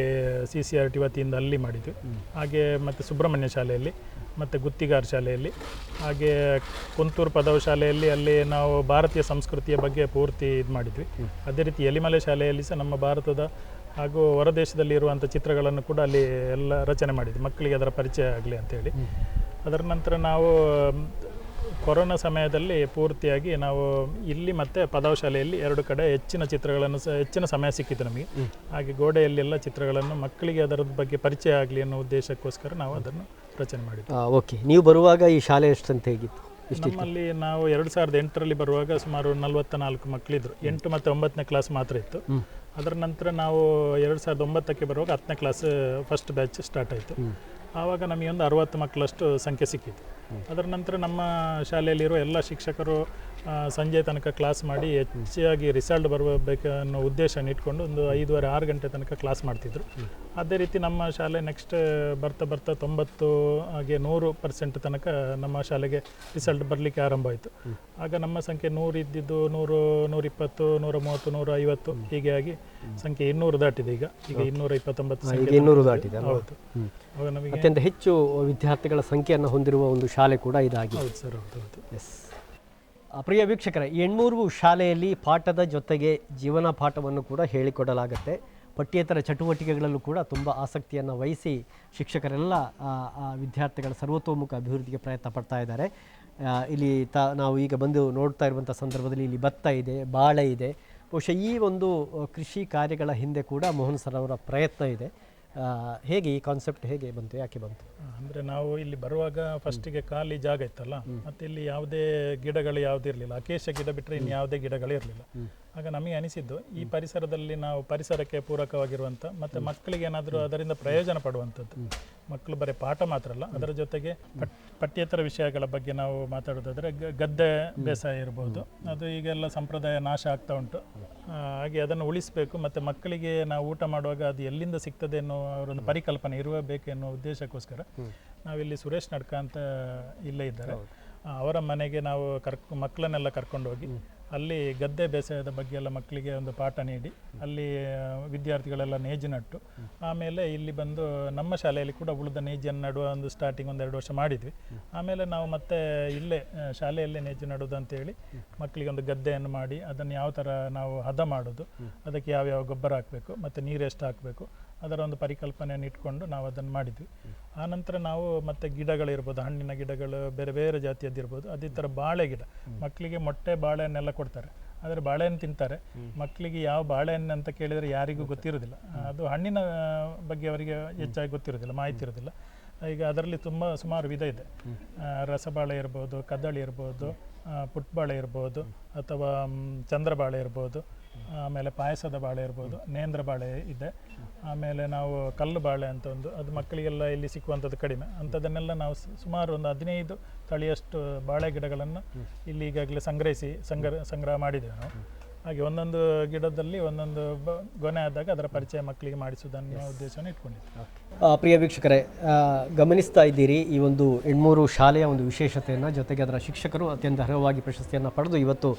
ಸಿ ಸಿ ಆರ್ ಟಿ ವತಿಯಿಂದ ಅಲ್ಲಿ ಮಾಡಿದ್ವಿ. ಹಾಗೆ ಮತ್ತು ಸುಬ್ರಹ್ಮಣ್ಯ ಶಾಲೆಯಲ್ಲಿ ಮತ್ತು ಗುತ್ತಿಗಾರ್ ಶಾಲೆಯಲ್ಲಿ ಹಾಗೆ ಕುಂತೂರು ಪದವ ಶಾಲೆಯಲ್ಲಿ ಅಲ್ಲಿ ನಾವು ಭಾರತೀಯ ಸಂಸ್ಕೃತಿಯ ಬಗ್ಗೆ ಪೂರ್ತಿ ಇದು ಮಾಡಿದ್ವಿ. ಅದೇ ರೀತಿ ಎಲಿಮಲೆ ಶಾಲೆಯಲ್ಲಿ ಸಹ ನಮ್ಮ ಭಾರತದ ಹಾಗೂ ಹೊರದೇಶದಲ್ಲಿ ಇರುವಂಥ ಚಿತ್ರಗಳನ್ನು ಕೂಡ ಅಲ್ಲಿ ಎಲ್ಲ ರಚನೆ ಮಾಡಿದ್ವಿ. ಮಕ್ಕಳಿಗೆ ಅದರ ಪರಿಚಯ ಆಗಲಿ ಅಂತೇಳಿ ಅದರ ನಂತರ ನಾವು ಕೊರೋನಾ ಸಮಯದಲ್ಲಿ ಪೂರ್ತಿಯಾಗಿ ನಾವು ಇಲ್ಲಿ ಮತ್ತು ಪದವ ಶಾಲೆಯಲ್ಲಿ ಎರಡು ಕಡೆ ಹೆಚ್ಚಿನ ಚಿತ್ರಗಳನ್ನು ಸಹ ಹೆಚ್ಚಿನ ಸಮಯ ಸಿಕ್ಕಿತ್ತು ನಮಗೆ. ಹಾಗೆ ಗೋಡೆಯಲ್ಲಿ ಎಲ್ಲ ಚಿತ್ರಗಳನ್ನು ಮಕ್ಕಳಿಗೆ ಅದರ ಬಗ್ಗೆ ಪರಿಚಯ ಆಗಲಿ ಅನ್ನೋ ಉದ್ದೇಶಕ್ಕೋಸ್ಕರ ನಾವು ಅದನ್ನು ರಚನೆ ಮಾಡಿದ್ವಿ. ಓಕೆ. ನೀವು ಬರುವಾಗ ಈ ಶಾಲೆ ಎಷ್ಟಂತ ಹೇಗಿತ್ತು? ನಮ್ಮಲ್ಲಿ ನಾವು ಎರಡು ಸಾವಿರದ ಎಂಟರಲ್ಲಿ ಬರುವಾಗ ಸುಮಾರು ನಲವತ್ತ ನಾಲ್ಕು ಮಕ್ಕಳಿದ್ರು ಎಂಟು ಮತ್ತು ಒಂಬತ್ತನೇ ಕ್ಲಾಸ್ ಮಾತ್ರ ಇತ್ತು. ಅದರ ನಂತರ ನಾವು ಎರಡು ಸಾವಿರದ ಒಂಬತ್ತಕ್ಕೆ ಬರುವಾಗ ಹತ್ತನೇ ಕ್ಲಾಸ್ ಫಸ್ಟ್ ಬ್ಯಾಚ್ ಸ್ಟಾರ್ಟ್ ಆಯಿತು. ಆವಾಗ ನಮಗೆ ಒಂದು ಅರವತ್ತು ಮಕ್ಕಳಷ್ಟು ಸಂಖ್ಯೆ ಸಿಕ್ಕಿತ್ತು. ಅದರ ನಂತರ ನಮ್ಮ ಶಾಲೆಯಲ್ಲಿರುವ ಎಲ್ಲ ಶಿಕ್ಷಕರು ಸಂಜೆ ತನಕ ಕ್ಲಾಸ್ ಮಾಡಿ ಹೆಚ್ಚಾಗಿ ರಿಸಲ್ಟ್ ಬರಬೇಕು ಅನ್ನೋ ಉದ್ದೇಶನ ಇಟ್ಕೊಂಡು ಒಂದು ಐದುವರೆ ಆರು ಗಂಟೆ ತನಕ ಕ್ಲಾಸ್ ಮಾಡ್ತಿದ್ರು. ಅದೇ ರೀತಿ ನಮ್ಮ ಶಾಲೆ ನೆಕ್ಸ್ಟ್ ಬರ್ತಾ ಬರ್ತಾ ತೊಂಬತ್ತು ಹಾಗೆ ನೂರು ಪರ್ಸೆಂಟ್ ತನಕ ನಮ್ಮ ಶಾಲೆಗೆ ರಿಸಲ್ಟ್ ಬರಲಿಕ್ಕೆ ಆರಂಭ ಆಯಿತು. ಆಗ ನಮ್ಮ ಸಂಖ್ಯೆ ನೂರು ಇದ್ದಿದ್ದು ನೂರು ನೂರಿಪ್ಪತ್ತು ನೂರ ಮೂವತ್ತು ನೂರ ಐವತ್ತು ಹೀಗೆ ಆಗಿ ಸಂಖ್ಯೆ ಇನ್ನೂರು ದಾಟಿದೆ ಈಗ. ಈಗ ಇನ್ನೂರ ಇಪ್ಪತ್ತೊಂಬತ್ತು ಸಂಖ್ಯೆ ಇನ್ನೂರು ದಾಟಿದೆ? ಹೌದು. ಅತ್ಯಂತ ಹೆಚ್ಚು ವಿದ್ಯಾರ್ಥಿಗಳ ಸಂಖ್ಯೆಯನ್ನು ಹೊಂದಿರುವ ಒಂದು ಶಾಲೆ ಕೂಡ ಇದಾಗಿದೆ. ಹೌದು ಸರ್ ಹೌದು ಹೌದು. ಎಸ್ ಪ್ರಿಯ ವೀಕ್ಷಕರೇ ಎಣ್ಮೂರು ಶಾಲೆಯಲ್ಲಿ ಪಾಠದ ಜೊತೆಗೆ ಜೀವನ ಪಾಠವನ್ನು ಕೂಡ ಹೇಳಿಕೊಡಲಾಗುತ್ತೆ. ಪಠ್ಯೇತರ ಚಟುವಟಿಕೆಗಳಲ್ಲೂ ಕೂಡ ತುಂಬ ಆಸಕ್ತಿಯನ್ನು ವಹಿಸಿ ಶಿಕ್ಷಕರೆಲ್ಲ ವಿದ್ಯಾರ್ಥಿಗಳ ಸರ್ವತೋಮುಖ ಅಭಿವೃದ್ಧಿಗೆ ಪ್ರಯತ್ನ ಪಡ್ತಾ ಇದ್ದಾರೆ. ಇಲ್ಲಿ ತ, ನಾವು ಈಗ ಬಂದು ನೋಡ್ತಾ ಇರುವಂಥ ಸಂದರ್ಭದಲ್ಲಿ ಇಲ್ಲಿ ಭತ್ತ ಇದೆ, ಬಾಳೆ ಇದೆ. ಬಹುಶಃ ಈ ಒಂದು ಕೃಷಿ ಕಾರ್ಯಗಳ ಹಿಂದೆ ಕೂಡ ಮೋಹನ್ ಸರ್ ಅವರ ಪ್ರಯತ್ನ ಇದೆ. ಹೇಗೆ ಈ ಕಾನ್ಸೆಪ್ಟ್ ಹೇಗೆ ಬಂತು ಯಾಕೆ ಬಂತು? ಅಂದರೆ ನಾವು ಇಲ್ಲಿ ಬರುವಾಗ ಫಸ್ಟಿಗೆ ಖಾಲಿ ಜಾಗ ಇತ್ತಲ್ಲ ಮತ್ತು ಇಲ್ಲಿ ಯಾವುದೇ ಗಿಡಗಳು ಯಾವುದೂ ಇರಲಿಲ್ಲ. ಅಕೇಶ ಗಿಡ ಬಿಟ್ಟರೆ ಇನ್ನು ಯಾವುದೇ ಗಿಡಗಳು ಇರಲಿಲ್ಲ. ಆಗ ನಮಗೆ ಅನಿಸಿದ್ದು ಈ ಪರಿಸರದಲ್ಲಿ ನಾವು ಪರಿಸರಕ್ಕೆ ಪೂರಕವಾಗಿರುವಂಥ ಮತ್ತು ಮಕ್ಕಳಿಗೆ ಏನಾದರೂ ಅದರಿಂದ ಪ್ರಯೋಜನ ಪಡುವಂಥದ್ದು. ಮಕ್ಕಳು ಬರೀ ಪಾಠ ಮಾತ್ರ ಅಲ್ಲ ಅದರ ಜೊತೆಗೆ ಪಟ್ ಪಠ್ಯೇತರ ವಿಷಯಗಳ ಬಗ್ಗೆ ನಾವು ಮಾತಾಡೋದಾದರೆ ಗ- ಗದ್ದೆ ಬೇಸಾಯ ಇರ್ಬೋದು. ಅದು ಈಗೆಲ್ಲ ಸಂಪ್ರದಾಯ ನಾಶ ಆಗ್ತಾ ಉಂಟು. ಹಾಗೆ ಅದನ್ನು ಉಳಿಸಬೇಕು ಮತ್ತು ಮಕ್ಕಳಿಗೆ ನಾವು ಊಟ ಮಾಡುವಾಗ ಅದು ಎಲ್ಲಿಂದ ಸಿಗ್ತದೆ ಅನ್ನೋ ಅವರೊಂದು ಪರಿಕಲ್ಪನೆ ಇರಬೇಕು ಎನ್ನುವ ಉದ್ದೇಶಕ್ಕೋಸ್ಕರ ನಾವಿಲ್ಲಿ ಸುರೇಶ್ ನಡ್ಕ ಅಂತ ಇಲ್ಲೇ ಇದ್ದಾರೆ. ಅವರ ಮನೆಗೆ ನಾವು ಕರ್ಕ ಮಕ್ಕಳನ್ನೆಲ್ಲ ಕರ್ಕೊಂಡು ಹೋಗಿ ಅಲ್ಲಿ ಗದ್ದೆ ಬೇಸಾಯದ ಬಗ್ಗೆ ಎಲ್ಲ ಮಕ್ಕಳಿಗೆ ಒಂದು ಪಾಠ ನೀಡಿ, ಅಲ್ಲಿ ವಿದ್ಯಾರ್ಥಿಗಳೆಲ್ಲ ನೇಜು ನಟ್ಟು, ಆಮೇಲೆ ಇಲ್ಲಿ ಬಂದು ನಮ್ಮ ಶಾಲೆಯಲ್ಲಿ ಕೂಡ ಉಳಿದ ನೇಜನ್ನು ನಡುವ ಒಂದು ಸ್ಟಾರ್ಟಿಂಗ್ ಒಂದು ಎರಡು ವರ್ಷ ಮಾಡಿದ್ವಿ. ಆಮೇಲೆ ನಾವು ಮತ್ತೆ ಇಲ್ಲೇ ಶಾಲೆಯಲ್ಲೇ ನೇಜು ನಡುವುದು ಅಂತೇಳಿ ಮಕ್ಕಳಿಗೆ ಒಂದು ಗದ್ದೆಯನ್ನು ಮಾಡಿ, ಅದನ್ನು ಯಾವ ಥರ ನಾವು ಹದ ಮಾಡೋದು, ಅದಕ್ಕೆ ಯಾವ್ಯಾವ ಗೊಬ್ಬರ ಹಾಕಬೇಕು, ಮತ್ತು ನೀರು ಎಷ್ಟು ಹಾಕಬೇಕು, ಅದರ ಒಂದು ಪರಿಕಲ್ಪನೆಯನ್ನು ಇಟ್ಕೊಂಡು ನಾವು ಅದನ್ನು ಮಾಡಿದ್ವಿ. ಆನಂತರ ನಾವು ಮತ್ತೆ ಗಿಡಗಳಿರ್ಬೋದು ಹಣ್ಣಿನ ಗಿಡಗಳು ಬೇರೆ ಬೇರೆ ಜಾತಿಯದ್ದಿರ್ಬೋದು ಅದೇ ಥರ ಬಾಳೆ ಗಿಡ. ಮಕ್ಕಳಿಗೆ ಮೊಟ್ಟೆ ಬಾಳೆಹಣ್ಣೆಲ್ಲ ಕೊಡ್ತಾರೆ. ಆದರೆ ಬಾಳೆಹಣ್ಣು ತಿಂತಾರೆ. ಮಕ್ಕಳಿಗೆ ಯಾವ ಬಾಳೆಹಣ್ಣು ಅಂತ ಕೇಳಿದರೆ ಯಾರಿಗೂ ಗೊತ್ತಿರೋದಿಲ್ಲ ಅದು ಹಣ್ಣಿನ ಬಗ್ಗೆ ಅವರಿಗೆ ಹೆಚ್ಚಾಗಿ ಗೊತ್ತಿರೋದಿಲ್ಲ ಮಾಹಿತಿ ಇರೋದಿಲ್ಲ ಈಗ ಅದರಲ್ಲಿ ತುಂಬ ಸುಮಾರು ವಿಧ ಇದೆ. ರಸಬಾಳೆ ಇರ್ಬೋದು ಕದಳಿ ಇರ್ಬೋದು ಪುಟ್ಬಾಳೆ ಇರ್ಬೋದು ಅಥವಾ ಚಂದ್ರಬಾಳೆ ಇರ್ಬೋದು ಆಮೇಲೆ ಪಾಯಸದ ಬಾಳೆ ಇರ್ಬೋದು ನೇಂದ್ರ ಬಾಳೆ ಇದೆ. ಆಮೇಲೆ ನಾವು ಕಲ್ಲು ಬಾಳೆ ಅಂತ ಒಂದು ಅದು ಮಕ್ಕಳಿಗೆಲ್ಲ ಇಲ್ಲಿ ಸಿಕ್ಕುವಂಥದ್ದು ಕಡಿಮೆ. ಅಂಥದ್ದನ್ನೆಲ್ಲ ನಾವು ಸುಮಾರು ಒಂದು ಹದಿನೈದು ತಳಿಯಷ್ಟು ಬಾಳೆ ಗಿಡಗಳನ್ನು ಇಲ್ಲಿ ಈಗಾಗಲೇ ಸಂಗ್ರಹಿಸಿ ಸಂಗ್ರಹ ಸಂಗ್ರಹ ಮಾಡಿದ್ದೇವೆ ನಾವು. ಹಾಗೆ ಒಂದೊಂದು ಗಿಡದಲ್ಲಿ ಒಂದೊಂದು ಗೊನೆ ಆದಾಗ ಅದರ ಪರಿಚಯ ಮಕ್ಕಳಿಗೆ ಮಾಡಿಸುವುದನ್ನು ಉದ್ದೇಶವನ್ನು ಇಟ್ಕೊಂಡಿದ್ದೆ ಪ್ರಿಯ ವೀಕ್ಷಕರೇ ಗಮನಿಸ್ತಾ ಇದ್ದೀರಿ ಈ ಒಂದು ಎಣ್ಮೂರು ಶಾಲೆಯ ಒಂದು ವಿಶೇಷತೆಯನ್ನು ಜೊತೆಗೆ ಅದರ ಶಿಕ್ಷಕರು ಅತ್ಯಂತ ಅರ್ಹವಾಗಿ ಪ್ರಶಸ್ತಿಯನ್ನು ಪಡೆದು ಇವತ್ತು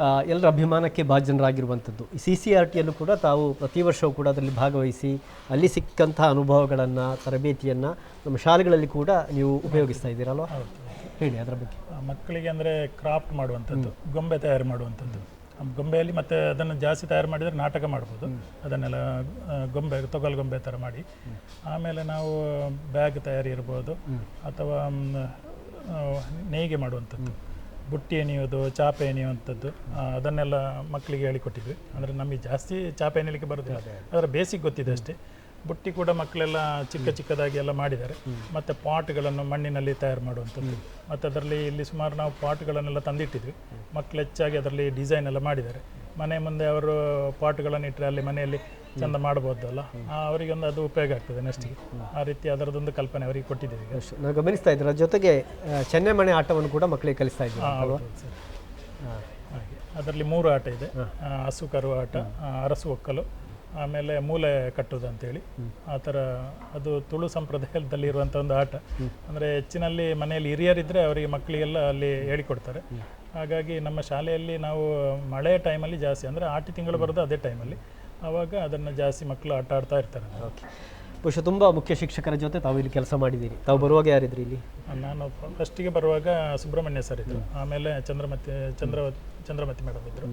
ಎಲ್ಲರ ಅಭಿಮಾನಕ್ಕೆ ಭಾಜನರಾಗಿರುವಂಥದ್ದು. ಸಿ ಸಿ ಆರ್ ಟಿಯಲ್ಲೂ ಕೂಡ ತಾವು ಪ್ರತಿ ವರ್ಷವೂ ಕೂಡ ಅದರಲ್ಲಿ ಭಾಗವಹಿಸಿ ಅಲ್ಲಿ ಸಿಕ್ಕಂತಹ ಅನುಭವಗಳನ್ನು, ತರಬೇತಿಯನ್ನು ನಮ್ಮ ಶಾಲೆಗಳಲ್ಲಿ ಕೂಡ ನೀವು ಉಪಯೋಗಿಸ್ತಾ ಇದ್ದೀರಲ್ವ? ಹೇಳಿ ಅದರ ಬಗ್ಗೆ. ಮಕ್ಕಳಿಗೆ ಅಂದರೆ ಕ್ರಾಫ್ಟ್ ಮಾಡುವಂಥದ್ದು, ಗೊಂಬೆ ತಯಾರು ಮಾಡುವಂಥದ್ದು. ಗೊಂಬೆಯಲ್ಲಿ ಮತ್ತೆ ಅದನ್ನು ಜಾಸ್ತಿ ತಯಾರು ಮಾಡಿದರೆ ನಾಟಕ ಮಾಡ್ಬೋದು. ಅದನ್ನೆಲ್ಲ ಗೊಂಬೆ, ತೊಗಲು ಗೊಂಬೆ ಥರ ಮಾಡಿ. ಆಮೇಲೆ ನಾವು ಬ್ಯಾಗ್ ತಯಾರಿ ಇರ್ಬೋದು. ಅಥವಾ ನೇಯ್ಗೆ ಮಾಡುವಂಥದ್ದು. ಬುಟ್ಟಿ ಎಣಿಯೋದು ಚಾಪೆ ಎಣಿಯುವಂಥದ್ದು ಅದನ್ನೆಲ್ಲ ಮಕ್ಕಳಿಗೆ ಹೇಳಿಕೊಟ್ಟಿದ್ವಿ. ಅಂದರೆ ನಮಗೆ ಜಾಸ್ತಿ ಚಾಪೆ ಎಣಿಲಿಕ್ಕೆ ಬರೋದಿಲ್ಲ. ಅದರ ಬೇಸಿಕ್ ಗೊತ್ತಿದೆ ಅಷ್ಟೇ. ಬುಟ್ಟಿ ಕೂಡ ಮಕ್ಕಳೆಲ್ಲ ಚಿಕ್ಕ ಚಿಕ್ಕದಾಗಿ ಎಲ್ಲ ಮಾಡಿದ್ದಾರೆ. ಮತ್ತು ಪಾಟ್ಗಳನ್ನು ಮಣ್ಣಿನಲ್ಲಿ ತಯಾರು ಮಾಡುವಂಥದ್ದು. ಮತ್ತು ಅದರಲ್ಲಿ ಇಲ್ಲಿ ಸುಮಾರು ನಾವು ಪಾಟ್ಗಳನ್ನೆಲ್ಲ ತಂದಿಟ್ಟಿದ್ವಿ. ಮಕ್ಕಳು ಹೆಚ್ಚಾಗಿ ಅದರಲ್ಲಿ ಡಿಸೈನ್ ಎಲ್ಲ ಮಾಡಿದ್ದಾರೆ. ಮನೆ ಮುಂದೆ ಅವರು ಪಾಟ್ಗಳನ್ನು ಇಟ್ಟರೆ ಅಲ್ಲಿ ಮನೆಯಲ್ಲಿ ಚಂದ ಮಾಡ್ಬೋದಲ್ಲ ಅವರಿಗೊಂದು ಅದು ಉಪಯೋಗ ಆಗ್ತದೆ ನೆಕ್ಸ್ಟಿಗೆ ಆ ರೀತಿ ಅದರದೊಂದು ಕಲ್ಪನೆ ಅವರಿಗೆ ಕೊಟ್ಟಿದ್ದೀವಿ. ನಾವು ಗಮನಿಸ್ತಾ ಇದ್ದೀರ ಜೊತೆಗೆ ಚೆನ್ನೈ ಚೆನ್ನೆಮಣೆ ಆಟವನ್ನು ಕೂಡ ಮಕ್ಕಳಿಗೆ ಕಲಿಸ್ತಾ ಇದ್ದೀವಿ. ಹಾಗೆ. ಅದರಲ್ಲಿ ಮೂರು ಆಟ ಇದೆ. ಹಸು ಕರು ಆಟ ಅರಸು ಒಕ್ಕಲು ಆಮೇಲೆ ಮೂಲೆ ಕಟ್ಟುವುದು ಅಂತೇಳಿ. ಆ ಥರ ಅದು ತುಳು ಸಂಪ್ರದಾಯದಲ್ಲಿ ಇರುವಂಥ ಒಂದು ಆಟ. ಅಂದರೆ ಹೆಚ್ಚಿನಲ್ಲಿ ಮನೆಯಲ್ಲಿ ಹಿರಿಯರಿದ್ದರೆ ಅವರಿಗೆ ಮಕ್ಕಳಿಗೆಲ್ಲ ಅಲ್ಲಿ ಹೇಳಿಕೊಡ್ತಾರೆ. ಹಾಗಾಗಿ ನಮ್ಮ ಶಾಲೆಯಲ್ಲಿ ನಾವು ಮಳೆ ಟೈಮಲ್ಲಿ ಜಾಸ್ತಿ ಅಂದರೆ ಆಟಿ ತಿಂಗಳು ಬರೋದು ಅದೇ ಟೈಮಲ್ಲಿ. ಆವಾಗ ಅದನ್ನು ಜಾಸ್ತಿ ಮಕ್ಕಳು ಆಟ ಆಡ್ತಾ ಇರ್ತಾರೆ. ಓಕೆ. ಬಹುಶಃ ತುಂಬ ಮುಖ್ಯ ಶಿಕ್ಷಕರ ಜೊತೆ ತಾವು ಇಲ್ಲಿ ಕೆಲಸ ಮಾಡಿದ್ದೀರಿ. ತಾವು ಬರುವಾಗ ಯಾರಿದ್ರಿ ಇಲ್ಲಿ? ನಾನು ಫಸ್ಟಿಗೆ ಬರುವಾಗ ಸುಬ್ರಹ್ಮಣ್ಯ ಸರ್ ಇದ್ದರು ಆಮೇಲೆ ಚಂದ್ರಮತಿ ಚಂದ್ರ ಚಂದ್ರಮತಿ ಮೇಡಮ್ ಇದ್ದರು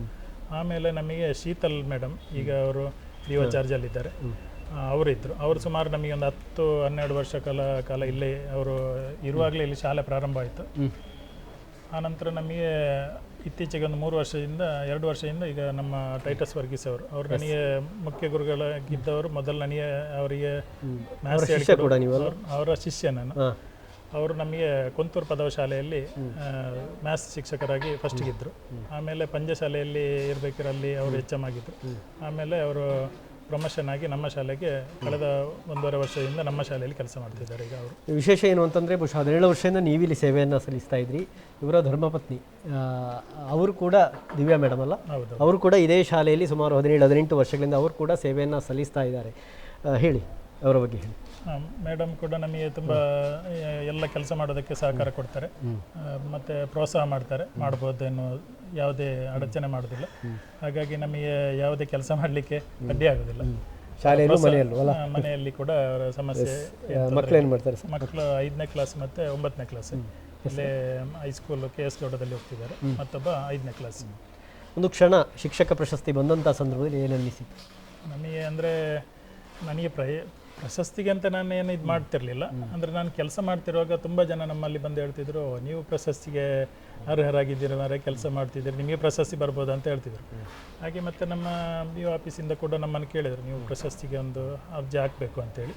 ಆಮೇಲೆ ನಮಗೆ ಶೀತಲ್ ಮೇಡಮ್ ಈಗ ಅವರು ಡಿಒ ಚಾರ್ಜಲ್ಲಿದ್ದಾರೆ ಅವರು ಇದ್ದರು. ಅವರು ಸುಮಾರು ನಮಗೆ ಒಂದು ಹತ್ತು ಹನ್ನೆರಡು ವರ್ಷ ಕಾಲ ಕಾಲ ಇಲ್ಲೇ ಅವರು ಇರುವಾಗಲೇ ಇಲ್ಲಿ ಶಾಲೆ ಪ್ರಾರಂಭ ಆಯಿತು. ಆನಂತರ ನಮಗೆ ಇತ್ತೀಚೆಗೆ ಒಂದು ಮೂರು ವರ್ಷದಿಂದ ಎರಡು ವರ್ಷದಿಂದ ಈಗ ನಮ್ಮ ಟೈಟಸ್ ವರ್ಗೀಸ್ ಅವರು. ಅವರು ನನಗೆ ಮುಖ್ಯ ಗುರುಗಳಾಗಿದ್ದವರು. ಮೊದಲು ನನಗೆ ಅವರಿಗೆ? ಅವರ ಶಿಷ್ಯ ನಾನು. ಅವರು ನಮಗೆ ಕುಂತೂರು ಪದವ ಶಾಲೆಯಲ್ಲಿ ಮ್ಯಾಥ್ಸ್ ಶಿಕ್ಷಕರಾಗಿ ಫಸ್ಟಿಗಿದ್ದರು ಆಮೇಲೆ ಪಂಚಶಾಲೆಯಲ್ಲಿ ಇರಬೇಕಿರಲ್ಲಿ ಅವರು ಎಚ್ ಎಂ ಆಗಿದ್ದರು ಆಮೇಲೆ ಅವರು ಪ್ರಮೋಷನ್ ಆಗಿ ನಮ್ಮ ಶಾಲೆಗೆ ಕಳೆದ ಒಂದೂವರೆ ವರ್ಷದಿಂದ ನಮ್ಮ ಶಾಲೆಯಲ್ಲಿ ಕೆಲಸ ಮಾಡ್ತಿದ್ದಾರೆ ಈಗ ಅವರು. ವಿಶೇಷ ಏನು ಅಂತಂದರೆ ಬಹುಶಃ ಹದಿನೇಳು ವರ್ಷದಿಂದ ನೀವಿಲ್ಲಿ ಸೇವೆಯನ್ನು ಸಲ್ಲಿಸ್ತಾ ಇದ್ರಿ. ಇವರ ಧರ್ಮಪತ್ನಿ ಅವರು ಕೂಡ ದಿವ್ಯಾ ಮೇಡಮ್ ಅಲ್ಲ? ಹೌದು. ಅವರು ಕೂಡ ಇದೇ ಶಾಲೆಯಲ್ಲಿ ಸುಮಾರು ಹದಿನೇಳು ಹದಿನೆಂಟು ವರ್ಷಗಳಿಂದ ಅವರು ಕೂಡ ಸೇವೆಯನ್ನು ಸಲ್ಲಿಸ್ತಾ ಇದ್ದಾರೆ. ಹೇಳಿ ಅವರ ಬಗ್ಗೆ ಹೇಳಿ. ಮೇಡಮ್ ಕೂಡ ನಮಗೆ ತುಂಬ ಎಲ್ಲ ಕೆಲಸ ಮಾಡೋದಕ್ಕೆ ಸಹಕಾರ ಕೊಡ್ತಾರೆ. ಮತ್ತು ಮತ್ತೆ ಪ್ರೋತ್ಸಾಹ ಮಾಡ್ತಾರೆ. ಮಾಡ್ಬೋದು ಅನ್ನೋ ಯಾವುದೇ ಅಡಚಣೆ ಮಾಡೋದಿಲ್ಲ. ಹಾಗಾಗಿ ನಮಗೆ ಯಾವುದೇ ಕೆಲಸ ಮಾಡಲಿಕ್ಕೆ ಅಡ್ಡಿ ಆಗೋದಿಲ್ಲ. ಶಾಲೆಯಲ್ಲೂ ಮನೆಯಲ್ಲೂ ಅಲ್ಲ ಮನೆಯಲ್ಲಿ ಕೂಡ ಅವರ ಸಮಸ್ಯೆ ಮಕ್ಕಳು ಏನು ಮಾಡ್ತಾರೆ ಮಕ್ಕಳು ಐದನೇ ಕ್ಲಾಸ್ ಮತ್ತೆ ಒಂಬತ್ತನೇ ಕ್ಲಾಸ್ ಇಲ್ಲೇ ಹೈಸ್ಕೂಲ್ ಕೆ ಎಸ್ ಗೌಡದಲ್ಲಿ ಹೋಗ್ತಿದ್ದಾರೆ. ಮತ್ತೊಬ್ಬ ಐದನೇ ಕ್ಲಾಸ್ ಒಂದು ಕ್ಷಣ ಶಿಕ್ಷಕ ಪ್ರಶಸ್ತಿ ಬಂದಂಥ ಸಂದರ್ಭದಲ್ಲಿ ಏನು ಅನ್ನಿಸಿತು ನಮಗೆ ಅಂದರೆ ನನಗೆ ಪ್ರಯ ಪ್ರಶಸ್ತಿಗೆ ಅಂತ ನಾನು ಏನು ಇದು ಮಾಡ್ತಿರ್ಲಿಲ್ಲ. ಅಂದರೆ ನಾನು ಕೆಲಸ ಮಾಡ್ತಿರುವಾಗ ತುಂಬ ಜನ ನಮ್ಮಲ್ಲಿ ಬಂದು ಹೇಳ್ತಿದ್ರು "ಓ, ನೀವು ಪ್ರಶಸ್ತಿಗೆ ಅರ್ಹರಾಗಿದ್ದೀರ ಮರೆ ಕೆಲಸ ಮಾಡ್ತಿದ್ದೀರಿ ನಿಮಗೆ ಪ್ರಶಸ್ತಿ ಬರ್ಬೋದು ಅಂತ ಹೇಳ್ತಿದ್ರು. ಹಾಗೆ ಮತ್ತು ನಮ್ಮ ಬಿ ಆಫೀಸಿಂದ ಕೂಡ ನಮ್ಮನ್ನು ಕೇಳಿದರು ನೀವು ಪ್ರಶಸ್ತಿಗೆ ಒಂದು ಅರ್ಜಿ ಹಾಕಬೇಕು ಅಂತೇಳಿ.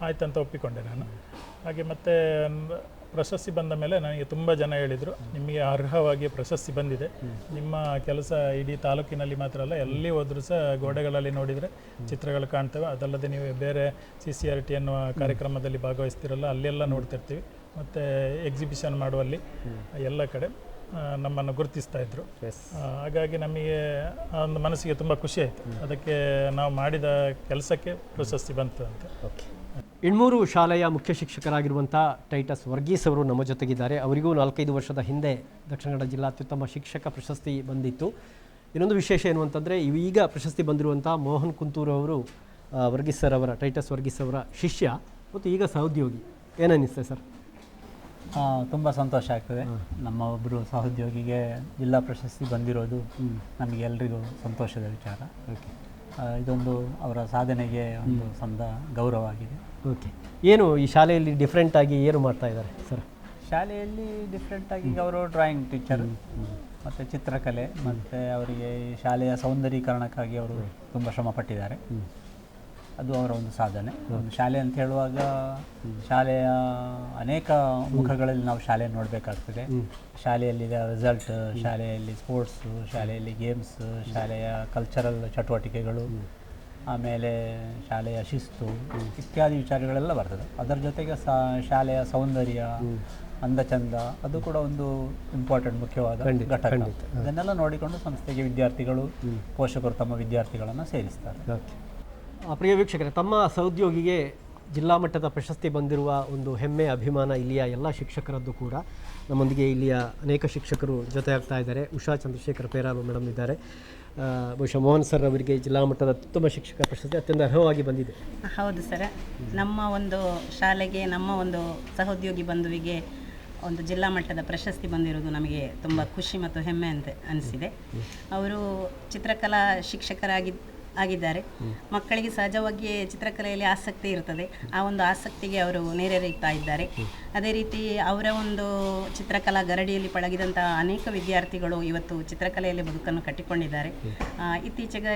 ಆಯ್ತಂತ ಒಪ್ಪಿಕೊಂಡೆ ನಾನು. ಹಾಗೆ ಮತ್ತು ಪ್ರಶಸ್ತಿ ಬಂದ ಮೇಲೆ ನನಗೆ ತುಂಬ ಜನ ಹೇಳಿದರು ನಿಮಗೆ ಅರ್ಹವಾಗಿ ಪ್ರಶಸ್ತಿ ಬಂದಿದೆ. ನಿಮ್ಮ ಕೆಲಸ ಇಡೀ ತಾಲೂಕಿನಲ್ಲಿ ಮಾತ್ರ ಅಲ್ಲ ಎಲ್ಲಿ ಹೋದರೂ ಸಹ ಗೋಡೆಗಳಲ್ಲಿ ನೋಡಿದರೆ ಚಿತ್ರಗಳು ಕಾಣ್ತವೆ. ಅದಲ್ಲದೆ ನೀವು ಬೇರೆ ಸಿ ಸಿ ಆರ್ ಟಿ ಅನ್ನುವ ಕಾರ್ಯಕ್ರಮದಲ್ಲಿ ಭಾಗವಹಿಸ್ತಿರಲ್ಲ ಅಲ್ಲೆಲ್ಲ ನೋಡ್ತಿರ್ತೀವಿ. ಮತ್ತು ಎಕ್ಸಿಬಿಷನ್ ಮಾಡುವಲ್ಲಿ ಎಲ್ಲ ಕಡೆ ನಮ್ಮನ್ನು ಗುರುತಿಸ್ತಾ ಇದ್ದರು ಹಾಗಾಗಿ ನಮಗೆ ಒಂದು ಮನಸ್ಸಿಗೆ ತುಂಬ ಖುಷಿ ಆಯಿತು. ಅದಕ್ಕೆ ನಾವು ಮಾಡಿದ ಕೆಲಸಕ್ಕೆ ಪ್ರಶಸ್ತಿ ಬಂತು ಅಂತ. ಓಕೆ ಇಣ್ಮೂರು ಶಾಲೆಯ ಮುಖ್ಯ ಶಿಕ್ಷಕರಾಗಿರುವಂಥ ಟೈಟಸ್ ವರ್ಗೀಸ್ ಅವರು ನಮ್ಮ ಜೊತೆಗಿದ್ದಾರೆ. ಅವರಿಗೂ ನಾಲ್ಕೈದು ವರ್ಷದ ಹಿಂದೆ ದಕ್ಷಿಣ ಕನ್ನಡ ಜಿಲ್ಲಾ ಅತ್ಯುತ್ತಮ ಶಿಕ್ಷಕ ಪ್ರಶಸ್ತಿ ಬಂದಿತ್ತು. ಇನ್ನೊಂದು ವಿಶೇಷ ಏನು ಅಂತಂದರೆ ಈಗ ಪ್ರಶಸ್ತಿ ಬಂದಿರುವಂಥ ಮೋಹನ್ ಕುಂತೂರು ಅವರು ವರ್ಗೀಸ್ ಸರ್ ಅವರ ಟೈಟಸ್ ವರ್ಗೀಸ್ ಅವರ ಶಿಷ್ಯ ಮತ್ತು ಈಗ ಸಹೋದ್ಯೋಗಿ. ಏನನ್ನಿಸ್ತದೆ ಸರ್? ತುಂಬ ಸಂತೋಷ ಆಗ್ತದೆ. ನಮ್ಮ ಒಬ್ಬರು ಸಹೋದ್ಯೋಗಿಗೆ ಜಿಲ್ಲಾ ಪ್ರಶಸ್ತಿ ಬಂದಿರೋದು ನಮಗೆಲ್ಲರಿಗೂ ಸಂತೋಷದ ವಿಚಾರ. ಓಕೆ. ಇದೊಂದು ಅವರ ಸಾಧನೆಗೆ ಒಂದು ಸಂದ ಗೌರವ ಆಗಿದೆ. ಓಕೆ ಏನು ಈ ಶಾಲೆಯಲ್ಲಿ ಡಿಫ್ರೆಂಟ್ ಆಗಿ ಏನು ಮಾಡ್ತಾ ಇದ್ದಾರೆ ಸರ್ ಶಾಲೆಯಲ್ಲಿ ಡಿಫ್ರೆಂಟಾಗಿ ಅವರು ಡ್ರಾಯಿಂಗ್ ಟೀಚರ್ ಮತ್ತು ಚಿತ್ರಕಲೆ ಮತ್ತು ಅವರಿಗೆ ಈ ಶಾಲೆಯ ಸೌಂದರೀಕರಣಕ್ಕಾಗಿ ಅವರು ತುಂಬ ಶ್ರಮ ಪಟ್ಟಿದ್ದಾರೆ. ಅದು ಅವರ ಒಂದು ಸಾಧನೆ. ಒಂದು ಶಾಲೆ ಅಂತ ಹೇಳುವಾಗ ಶಾಲೆಯ ಅನೇಕ ಮುಖಗಳಲ್ಲಿ ನಾವು ಶಾಲೆ ನೋಡಬೇಕಾಗ್ತದೆ. ಶಾಲೆಯಲ್ಲಿ ರಿಸಲ್ಟ್ ಶಾಲೆಯಲ್ಲಿ ಸ್ಪೋರ್ಟ್ಸು ಶಾಲೆಯಲ್ಲಿ ಗೇಮ್ಸ್ ಶಾಲೆಯ ಕಲ್ಚರಲ್ ಚಟುವಟಿಕೆಗಳು. ಆಮೇಲೆ ಶಾಲೆಯ ಶಿಸ್ತು ಇತ್ಯಾದಿ ವಿಚಾರಗಳೆಲ್ಲ ಬರ್ತದೆ. ಅದರ ಜೊತೆಗೆ ಶಾಲೆಯ ಸೌಂದರ್ಯ ಅಂದ ಚಂದ ಅದು ಕೂಡ ಒಂದು ಇಂಪಾರ್ಟೆಂಟ್ ಮುಖ್ಯವಾದ ಘಟಕ. ಅದನ್ನೆಲ್ಲ ನೋಡಿಕೊಂಡು ಸಂಸ್ಥೆಗೆ ವಿದ್ಯಾರ್ಥಿಗಳು ಪೋಷಕರು ತಮ್ಮ ವಿದ್ಯಾರ್ಥಿಗಳನ್ನು ಸೇರಿಸ್ತಾರೆ. ಆ, ಪ್ರಿಯ ವೀಕ್ಷಕರೇ ತಮ್ಮ ಸಹೋದ್ಯೋಗಿಗೆ ಜಿಲ್ಲಾ ಮಟ್ಟದ ಪ್ರಶಸ್ತಿ ಬಂದಿರುವ ಒಂದು ಹೆಮ್ಮೆ ಅಭಿಮಾನ ಇಲ್ಲಿಯ ಎಲ್ಲ ಶಿಕ್ಷಕರದ್ದು ಕೂಡ. ನಮ್ಮೊಂದಿಗೆ ಇಲ್ಲಿಯ ಅನೇಕ ಶಿಕ್ಷಕರು ಜೊತೆ ಆಗ್ತಾ ಇದ್ದಾರೆ. ಉಷಾ ಚಂದ್ರಶೇಖರ್ ಪೇರಾಲು ಮೇಡಮ್ ಇದ್ದಾರೆ. ಬಹುಶಃ ಮೋಹನ್ ಸರ್ ಅವರಿಗೆ ಜಿಲ್ಲಾ ಮಟ್ಟದ ಅತ್ಯುತ್ತಮ ಶಿಕ್ಷಕ ಪ್ರಶಸ್ತಿ ಅತ್ಯಂತ ಅರ್ಹವಾಗಿ ಬಂದಿದೆ. ಹೌದು ಸರ್. ನಮ್ಮ ಒಂದು ಶಾಲೆಗೆ ನಮ್ಮ ಒಂದು ಸಹೋದ್ಯೋಗಿ ಬಂಧುವಿಗೆ ಒಂದು ಜಿಲ್ಲಾ ಮಟ್ಟದ ಪ್ರಶಸ್ತಿ ಬಂದಿರೋದು ನಮಗೆ ತುಂಬ ಖುಷಿ ಮತ್ತು ಹೆಮ್ಮೆ ಅಂತ ಅನಿಸಿದೆ. ಅವರು ಚಿತ್ರಕಲಾ ಶಿಕ್ಷಕರಾಗಿ ಆಗಿದ್ದಾರೆ. ಮಕ್ಕಳಿಗೆ ಸಹಜವಾಗಿ ಚಿತ್ರಕಲೆಯಲ್ಲಿ ಆಸಕ್ತಿ ಇರ್ತದೆ ಆ ಒಂದು ಆಸಕ್ತಿಗೆ ಅವರು ನೆರೆರೀತಾ ಇದ್ದಾರೆ. ಅದೇ ರೀತಿ ಅವರ ಒಂದು ಚಿತ್ರಕಲಾ ಗರಡಿಯಲ್ಲಿ ಪಳಗಿದಂತಹ ಅನೇಕ ವಿದ್ಯಾರ್ಥಿಗಳು ಇವತ್ತು ಚಿತ್ರಕಲೆಯಲ್ಲಿ ಬದುಕನ್ನು ಕಟ್ಟಿಕೊಂಡಿದ್ದಾರೆ. ಇತ್ತೀಚೆಗೆ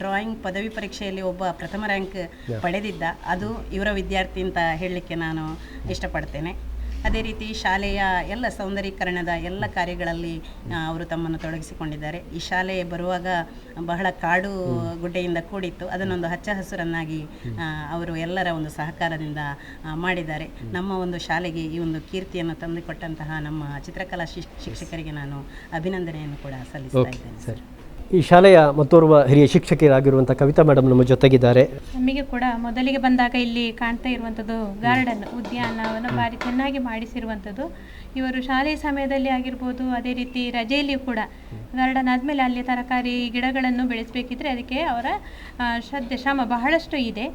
ಡ್ರಾಯಿಂಗ್ ಪದವಿ ಪರೀಕ್ಷೆಯಲ್ಲಿ ಒಬ್ಬ ಪ್ರಥಮ ರ್ಯಾಂಕ್ ಪಡೆದಿದ್ದ. ಅದು ಇವರ ವಿದ್ಯಾರ್ಥಿ ಅಂತ ಹೇಳಲಿಕ್ಕೆ ನಾನು ಇಷ್ಟಪಡ್ತೇನೆ. ಅದೇ ರೀತಿ ಶಾಲೆಯ ಎಲ್ಲ ಸೌಂದರೀಕರಣದ ಎಲ್ಲ ಕಾರ್ಯಗಳಲ್ಲಿ ಅವರು ತಮ್ಮನ್ನು ತೊಡಗಿಸಿಕೊಂಡಿದ್ದಾರೆ. ಈ ಶಾಲೆ ಬರುವಾಗ ಬಹಳ ಕಾಡು ಗುಡ್ಡೆಯಿಂದ ಕೂಡಿತ್ತು. ಅದನ್ನೊಂದು ಹಚ್ಚ ಹಸುರನ್ನಾಗಿ ಅವರು ಎಲ್ಲರ ಒಂದು ಸಹಕಾರದಿಂದ ಮಾಡಿದ್ದಾರೆ. ನಮ್ಮ ಒಂದು ಶಾಲೆಗೆ ಈ ಒಂದು ಕೀರ್ತಿಯನ್ನು ತಂದುಕೊಟ್ಟಂತಹ ನಮ್ಮ ಚಿತ್ರಕಲಾ ಶಿಕ್- ಶಿಕ್ಷಕರಿಗೆ ನಾನು ಅಭಿನಂದನೆಯನ್ನು ಕೂಡ ಸಲ್ಲಿಸ್ತಾ ಇದ್ದೇನೆ ಸರಿ. ಈ ಶಾಲೆಯ ಮತ್ತೋರ್ವ ಹಿರಿಯ ಶಿಕ್ಷಕಿಯರಾಗಿರುವಂಥ ಕವಿತಾ ಮೇಡಮ್ ನಮ್ಮ ಜೊತೆಗಿದ್ದಾರೆ. ನಮಗೆ ಕೂಡ ಮೊದಲಿಗೆ ಬಂದಾಗ ಇಲ್ಲಿ ಕಾಣ್ತಾ ಇರುವಂಥದ್ದು ಗಾರ್ಡನ್ ಉದ್ಯಾನವನ್ನು ಭಾರಿ ಚೆನ್ನಾಗಿ ಮಾಡಿಸಿರುವಂಥದ್ದು. ಇವರು ಶಾಲೆಯ ಸಮಯದಲ್ಲಿ ಆಗಿರ್ಬೋದು, ಅದೇ ರೀತಿ ರಜೆಯಲ್ಲಿಯೂ ಕೂಡ ಗಾರ್ಡನ್ ಆದಮೇಲೆ ಅಲ್ಲಿ ತರಕಾರಿ ಗಿಡಗಳನ್ನು ಬೆಳೆಸಬೇಕಿದ್ರೆ ಅದಕ್ಕೆ ಅವರ ಶ್ರದ್ಧೆ, ಶ್ರಮ ಬಹಳಷ್ಟು ಇದೆ.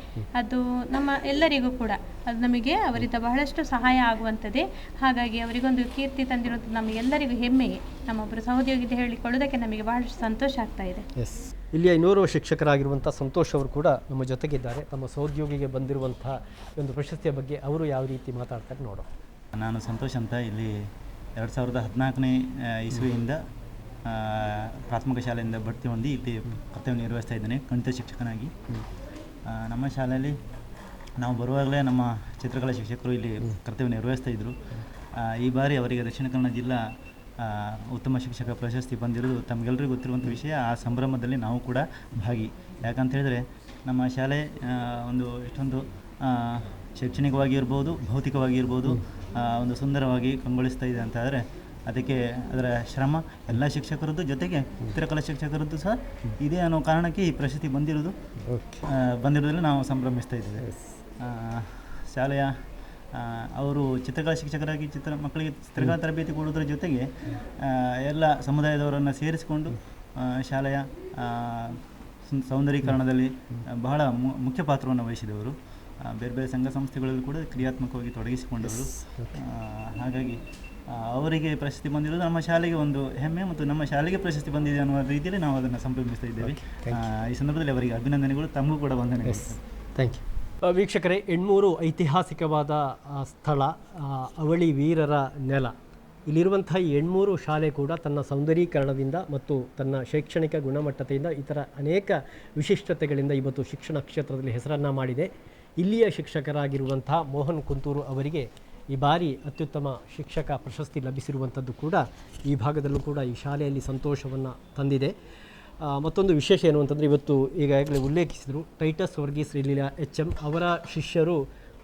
ಅದು ನಮ್ಮ ಎಲ್ಲರಿಗೂ ಕೂಡ, ಅದು ನಮಗೆ ಅವರಿಂದ ಬಹಳಷ್ಟು ಸಹಾಯ ಆಗುವಂಥದ್ದೇ. ಹಾಗಾಗಿ ಅವರಿಗೊಂದು ಕೀರ್ತಿ ತಂದಿರೋದು ನಮಗೆಲ್ಲರಿಗೂ ಹೆಮ್ಮೆಯೇ. ನಮ್ಮೊಬ್ಬರು ಸಹೋದ್ಯೋಗಿ ಹೇಳಿಕೊಳ್ಳೋದಕ್ಕೆ ನಮಗೆ ಬಹಳಷ್ಟು ಸಂತೋಷ ಆಗ್ತಾ ಇದೆ. ಎಸ್ ಇಲ್ಲಿ ಐನೂರು ಶಿಕ್ಷಕರಾಗಿರುವಂಥ ಸಂತೋಷ್ ಅವರು ಕೂಡ ನಮ್ಮ ಜೊತೆಗಿದ್ದಾರೆ. ತಮ್ಮ ಸಹೋದ್ಯೋಗಿಗೆ ಬಂದಿರುವಂತಹ ಒಂದು ಪ್ರಶಸ್ತಿಯ ಬಗ್ಗೆ ಅವರು ಯಾವ ರೀತಿ ಮಾತಾಡ್ತಾರೆ ನೋಡೋಣ. ನಾನು ಸಂತೋಷ್ ಅಂತ ಇಲ್ಲಿ ಎರಡು ಸಾವಿರದ ಹದಿನಾಲ್ಕನೇ ಇಸ್ವಿಯಿಂದ ಪ್ರಾಥಮಿಕ ಶಾಲೆಯಿಂದ ಬಡ್ತಿ ಹೊಂದಿ ಇಲ್ಲಿ ಕರ್ತವ್ಯ ನಿರ್ವಹಿಸ್ತಾ ಇದ್ದೇನೆ, ಗಣಿತ ಶಿಕ್ಷಕನಾಗಿ. ನಮ್ಮ ಶಾಲೆಯಲ್ಲಿ ನಾವು ಬರುವಾಗಲೇ ನಮ್ಮ ಚಿತ್ರಕಲಾ ಶಿಕ್ಷಕರು ಇಲ್ಲಿ ಕರ್ತವ್ಯ ನಿರ್ವಹಿಸ್ತಾ ಇದ್ದರು ಈ ಬಾರಿ ಅವರಿಗೆ ದಕ್ಷಿಣ ಕನ್ನಡ ಜಿಲ್ಲಾ ಉತ್ತಮ ಶಿಕ್ಷಕ ಪ್ರಶಸ್ತಿ ಬಂದಿರೋದು ತಮಗೆಲ್ಲರಿಗೂ ಗೊತ್ತಿರುವಂಥ ವಿಷಯ. ಆ ಸಂಭ್ರಮದಲ್ಲಿ ನಾವು ಕೂಡ ಭಾಗಿ. ಯಾಕಂತ ಹೇಳಿದರೆ ನಮ್ಮ ಶಾಲೆ ಒಂದು ಎಷ್ಟೊಂದು ಶೈಕ್ಷಣಿಕವಾಗಿ ಇರ್ಬೋದು ಭೌತಿಕವಾಗಿ ಇರ್ಬೋದು ಒಂದು ಸುಂದರವಾಗಿ ಕಂಗೊಳಿಸ್ತಾ ಇದೆ ಅಂತ ಆದರೆ ಅದಕ್ಕೆ ಅದರ ಶ್ರಮ ಎಲ್ಲ ಶಿಕ್ಷಕರದ್ದು ಜೊತೆಗೆ ಚಿತ್ರಕಲಾ ಶಿಕ್ಷಕರದ್ದು ಸಹ ಇದೇ ಅನ್ನೋ ಕಾರಣಕ್ಕೆ ಈ ಪ್ರಶಸ್ತಿ ಬಂದಿರೋದು. ಬಂದಿರೋದ್ರಲ್ಲಿ ನಾವು ಸಂಭ್ರಮಿಸ್ತಾ ಇದ್ದೇವೆ. ಶಾಲೆಯ ಅವರು ಚಿತ್ರಕಲಾ ಶಿಕ್ಷಕರಾಗಿ ಚಿತ್ರ ಮಕ್ಕಳಿಗೆ ಚಿತ್ರಕಲಾ ತರಬೇತಿ ಕೊಡೋದ್ರ ಜೊತೆಗೆ ಎಲ್ಲ ಸಮುದಾಯದವರನ್ನು ಸೇರಿಸಿಕೊಂಡು ಶಾಲೆಯ ಸೌಂದರ್ಯೀಕರಣದಲ್ಲಿ ಸೌಂದರೀಕರಣದಲ್ಲಿ ಬಹಳ ಮು- ಮುಖ್ಯ ಪಾತ್ರವನ್ನು ವಹಿಸಿದವರು. ಬೇರೆ ಬೇರೆ ಸಂಘ ಸಂಸ್ಥೆಗಳಲ್ಲೂ ಕೂಡ ಕ್ರಿಯಾತ್ಮಕವಾಗಿ ತೊಡಗಿಸಿಕೊಂಡವರು. ಹಾಗಾಗಿ ಅವರಿಗೆ ಪ್ರಶಸ್ತಿ ಬಂದಿರೋದು ನಮ್ಮ ಶಾಲೆಗೆ ಒಂದು ಹೆಮ್ಮೆ ಮತ್ತು ನಮ್ಮ ಶಾಲೆಗೆ ಪ್ರಶಸ್ತಿ ಬಂದಿದೆ ಅನ್ನುವ ರೀತಿಯಲ್ಲಿ ನಾವು ಅದನ್ನು ಸಂಭ್ರಮಿಸ್ತಾ ಇದ್ದೇವೆ. ಈ ಸಂದರ್ಭದಲ್ಲಿ ಅವರಿಗೆ ಅಭಿನಂದನೆಗಳು ತಮಗೂ ಕೂಡ ವಂದನೆ ಥ್ಯಾಂಕ್ ಯು ವೀಕ್ಷಕರೇ ಎಣ್ಮೂರು ಐತಿಹಾಸಿಕವಾದ ಸ್ಥಳ ಅವಳಿ ವೀರರ ನೆಲ. ಇಲ್ಲಿರುವಂಥ ಈ ಎಣ್ಮೂರು ಶಾಲೆ ಕೂಡ ತನ್ನ ಸೌಂದರೀಕರಣದಿಂದ ಮತ್ತು ತನ್ನ ಶೈಕ್ಷಣಿಕ ಗುಣಮಟ್ಟತೆಯಿಂದ ಇತರ ಅನೇಕ ವಿಶಿಷ್ಟತೆಗಳಿಂದ ಇವತ್ತು ಶಿಕ್ಷಣ ಕ್ಷೇತ್ರದಲ್ಲಿ ಹೆಸರನ್ನು ಮಾಡಿದೆ. ಇಲ್ಲಿಯ ಶಿಕ್ಷಕರಾಗಿರುವಂಥ ಮೋಹನ್ ಕುಂತೂರು ಅವರಿಗೆ ಈ ಬಾರಿ ಅತ್ಯುತ್ತಮ ಶಿಕ್ಷಕ ಪ್ರಶಸ್ತಿ ಲಭಿಸಿರುವಂಥದ್ದು ಕೂಡ ಈ ಭಾಗದಲ್ಲೂ ಕೂಡ ಈ ಶಾಲೆಯಲ್ಲಿ ಸಂತೋಷವನ್ನು ತಂದಿದೆ. ಮತ್ತೊಂದು ವಿಶೇಷ ಏನು ಅಂತಂದರೆ ಇವತ್ತು ಈಗಾಗಲೇ ಉಲ್ಲೇಖಿಸಿದರು ಟೈಟಸ್ ವರ್ಗೀಸ್ ರಿಲೀಲ ಎಚ್ ಎಂ ಅವರ ಶಿಷ್ಯರು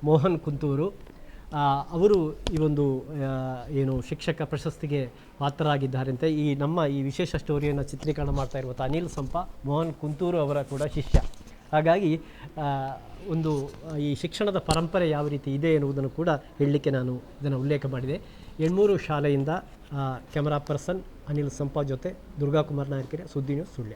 ಮೋಹನ್ ಕುಂತೂರು. ಅವರು ಈ ಒಂದು ಏನು ಶಿಕ್ಷಕ ಪ್ರಶಸ್ತಿಗೆ ಪಾತ್ರರಾಗಿದ್ದಾರಂತೆ. ಈ ನಮ್ಮ ಈ ವಿಶೇಷ ಸ್ಟೋರಿಯನ್ನು ಚಿತ್ರೀಕರಣ ಮಾಡ್ತಾ ಇರುವಂಥ ಅನಿಲ್ ಸಂಪ, ಮೋಹನ್ ಕುಂತೂರು ಅವರ ಕೂಡ ಶಿಷ್ಯ. ಹಾಗಾಗಿ ಒಂದು, ಈ ಶಿಕ್ಷಣದ ಪರಂಪರೆ ಯಾವ ರೀತಿ ಇದೆ ಎನ್ನುವುದನ್ನು ಕೂಡ ಹೇಳಲಿಕ್ಕೆ ನಾನು ಇದನ್ನು ಉಲ್ಲೇಖ ಮಾಡಿದೆ. ಎಣ್ಮೂರು ಶಾಲೆಯಿಂದ ಕ್ಯಾಮರಾ ಪರ್ಸನ್ ಅನಿಲ್ ಸಂಪಾ ಜೊತೆ ದುರ್ಗಾಕುಮಾರ್ ನಾಯ್ಕರೆ ಸುದ್ದಿ ನ್ಯೂಸ್ ಸುಳ್ಯ.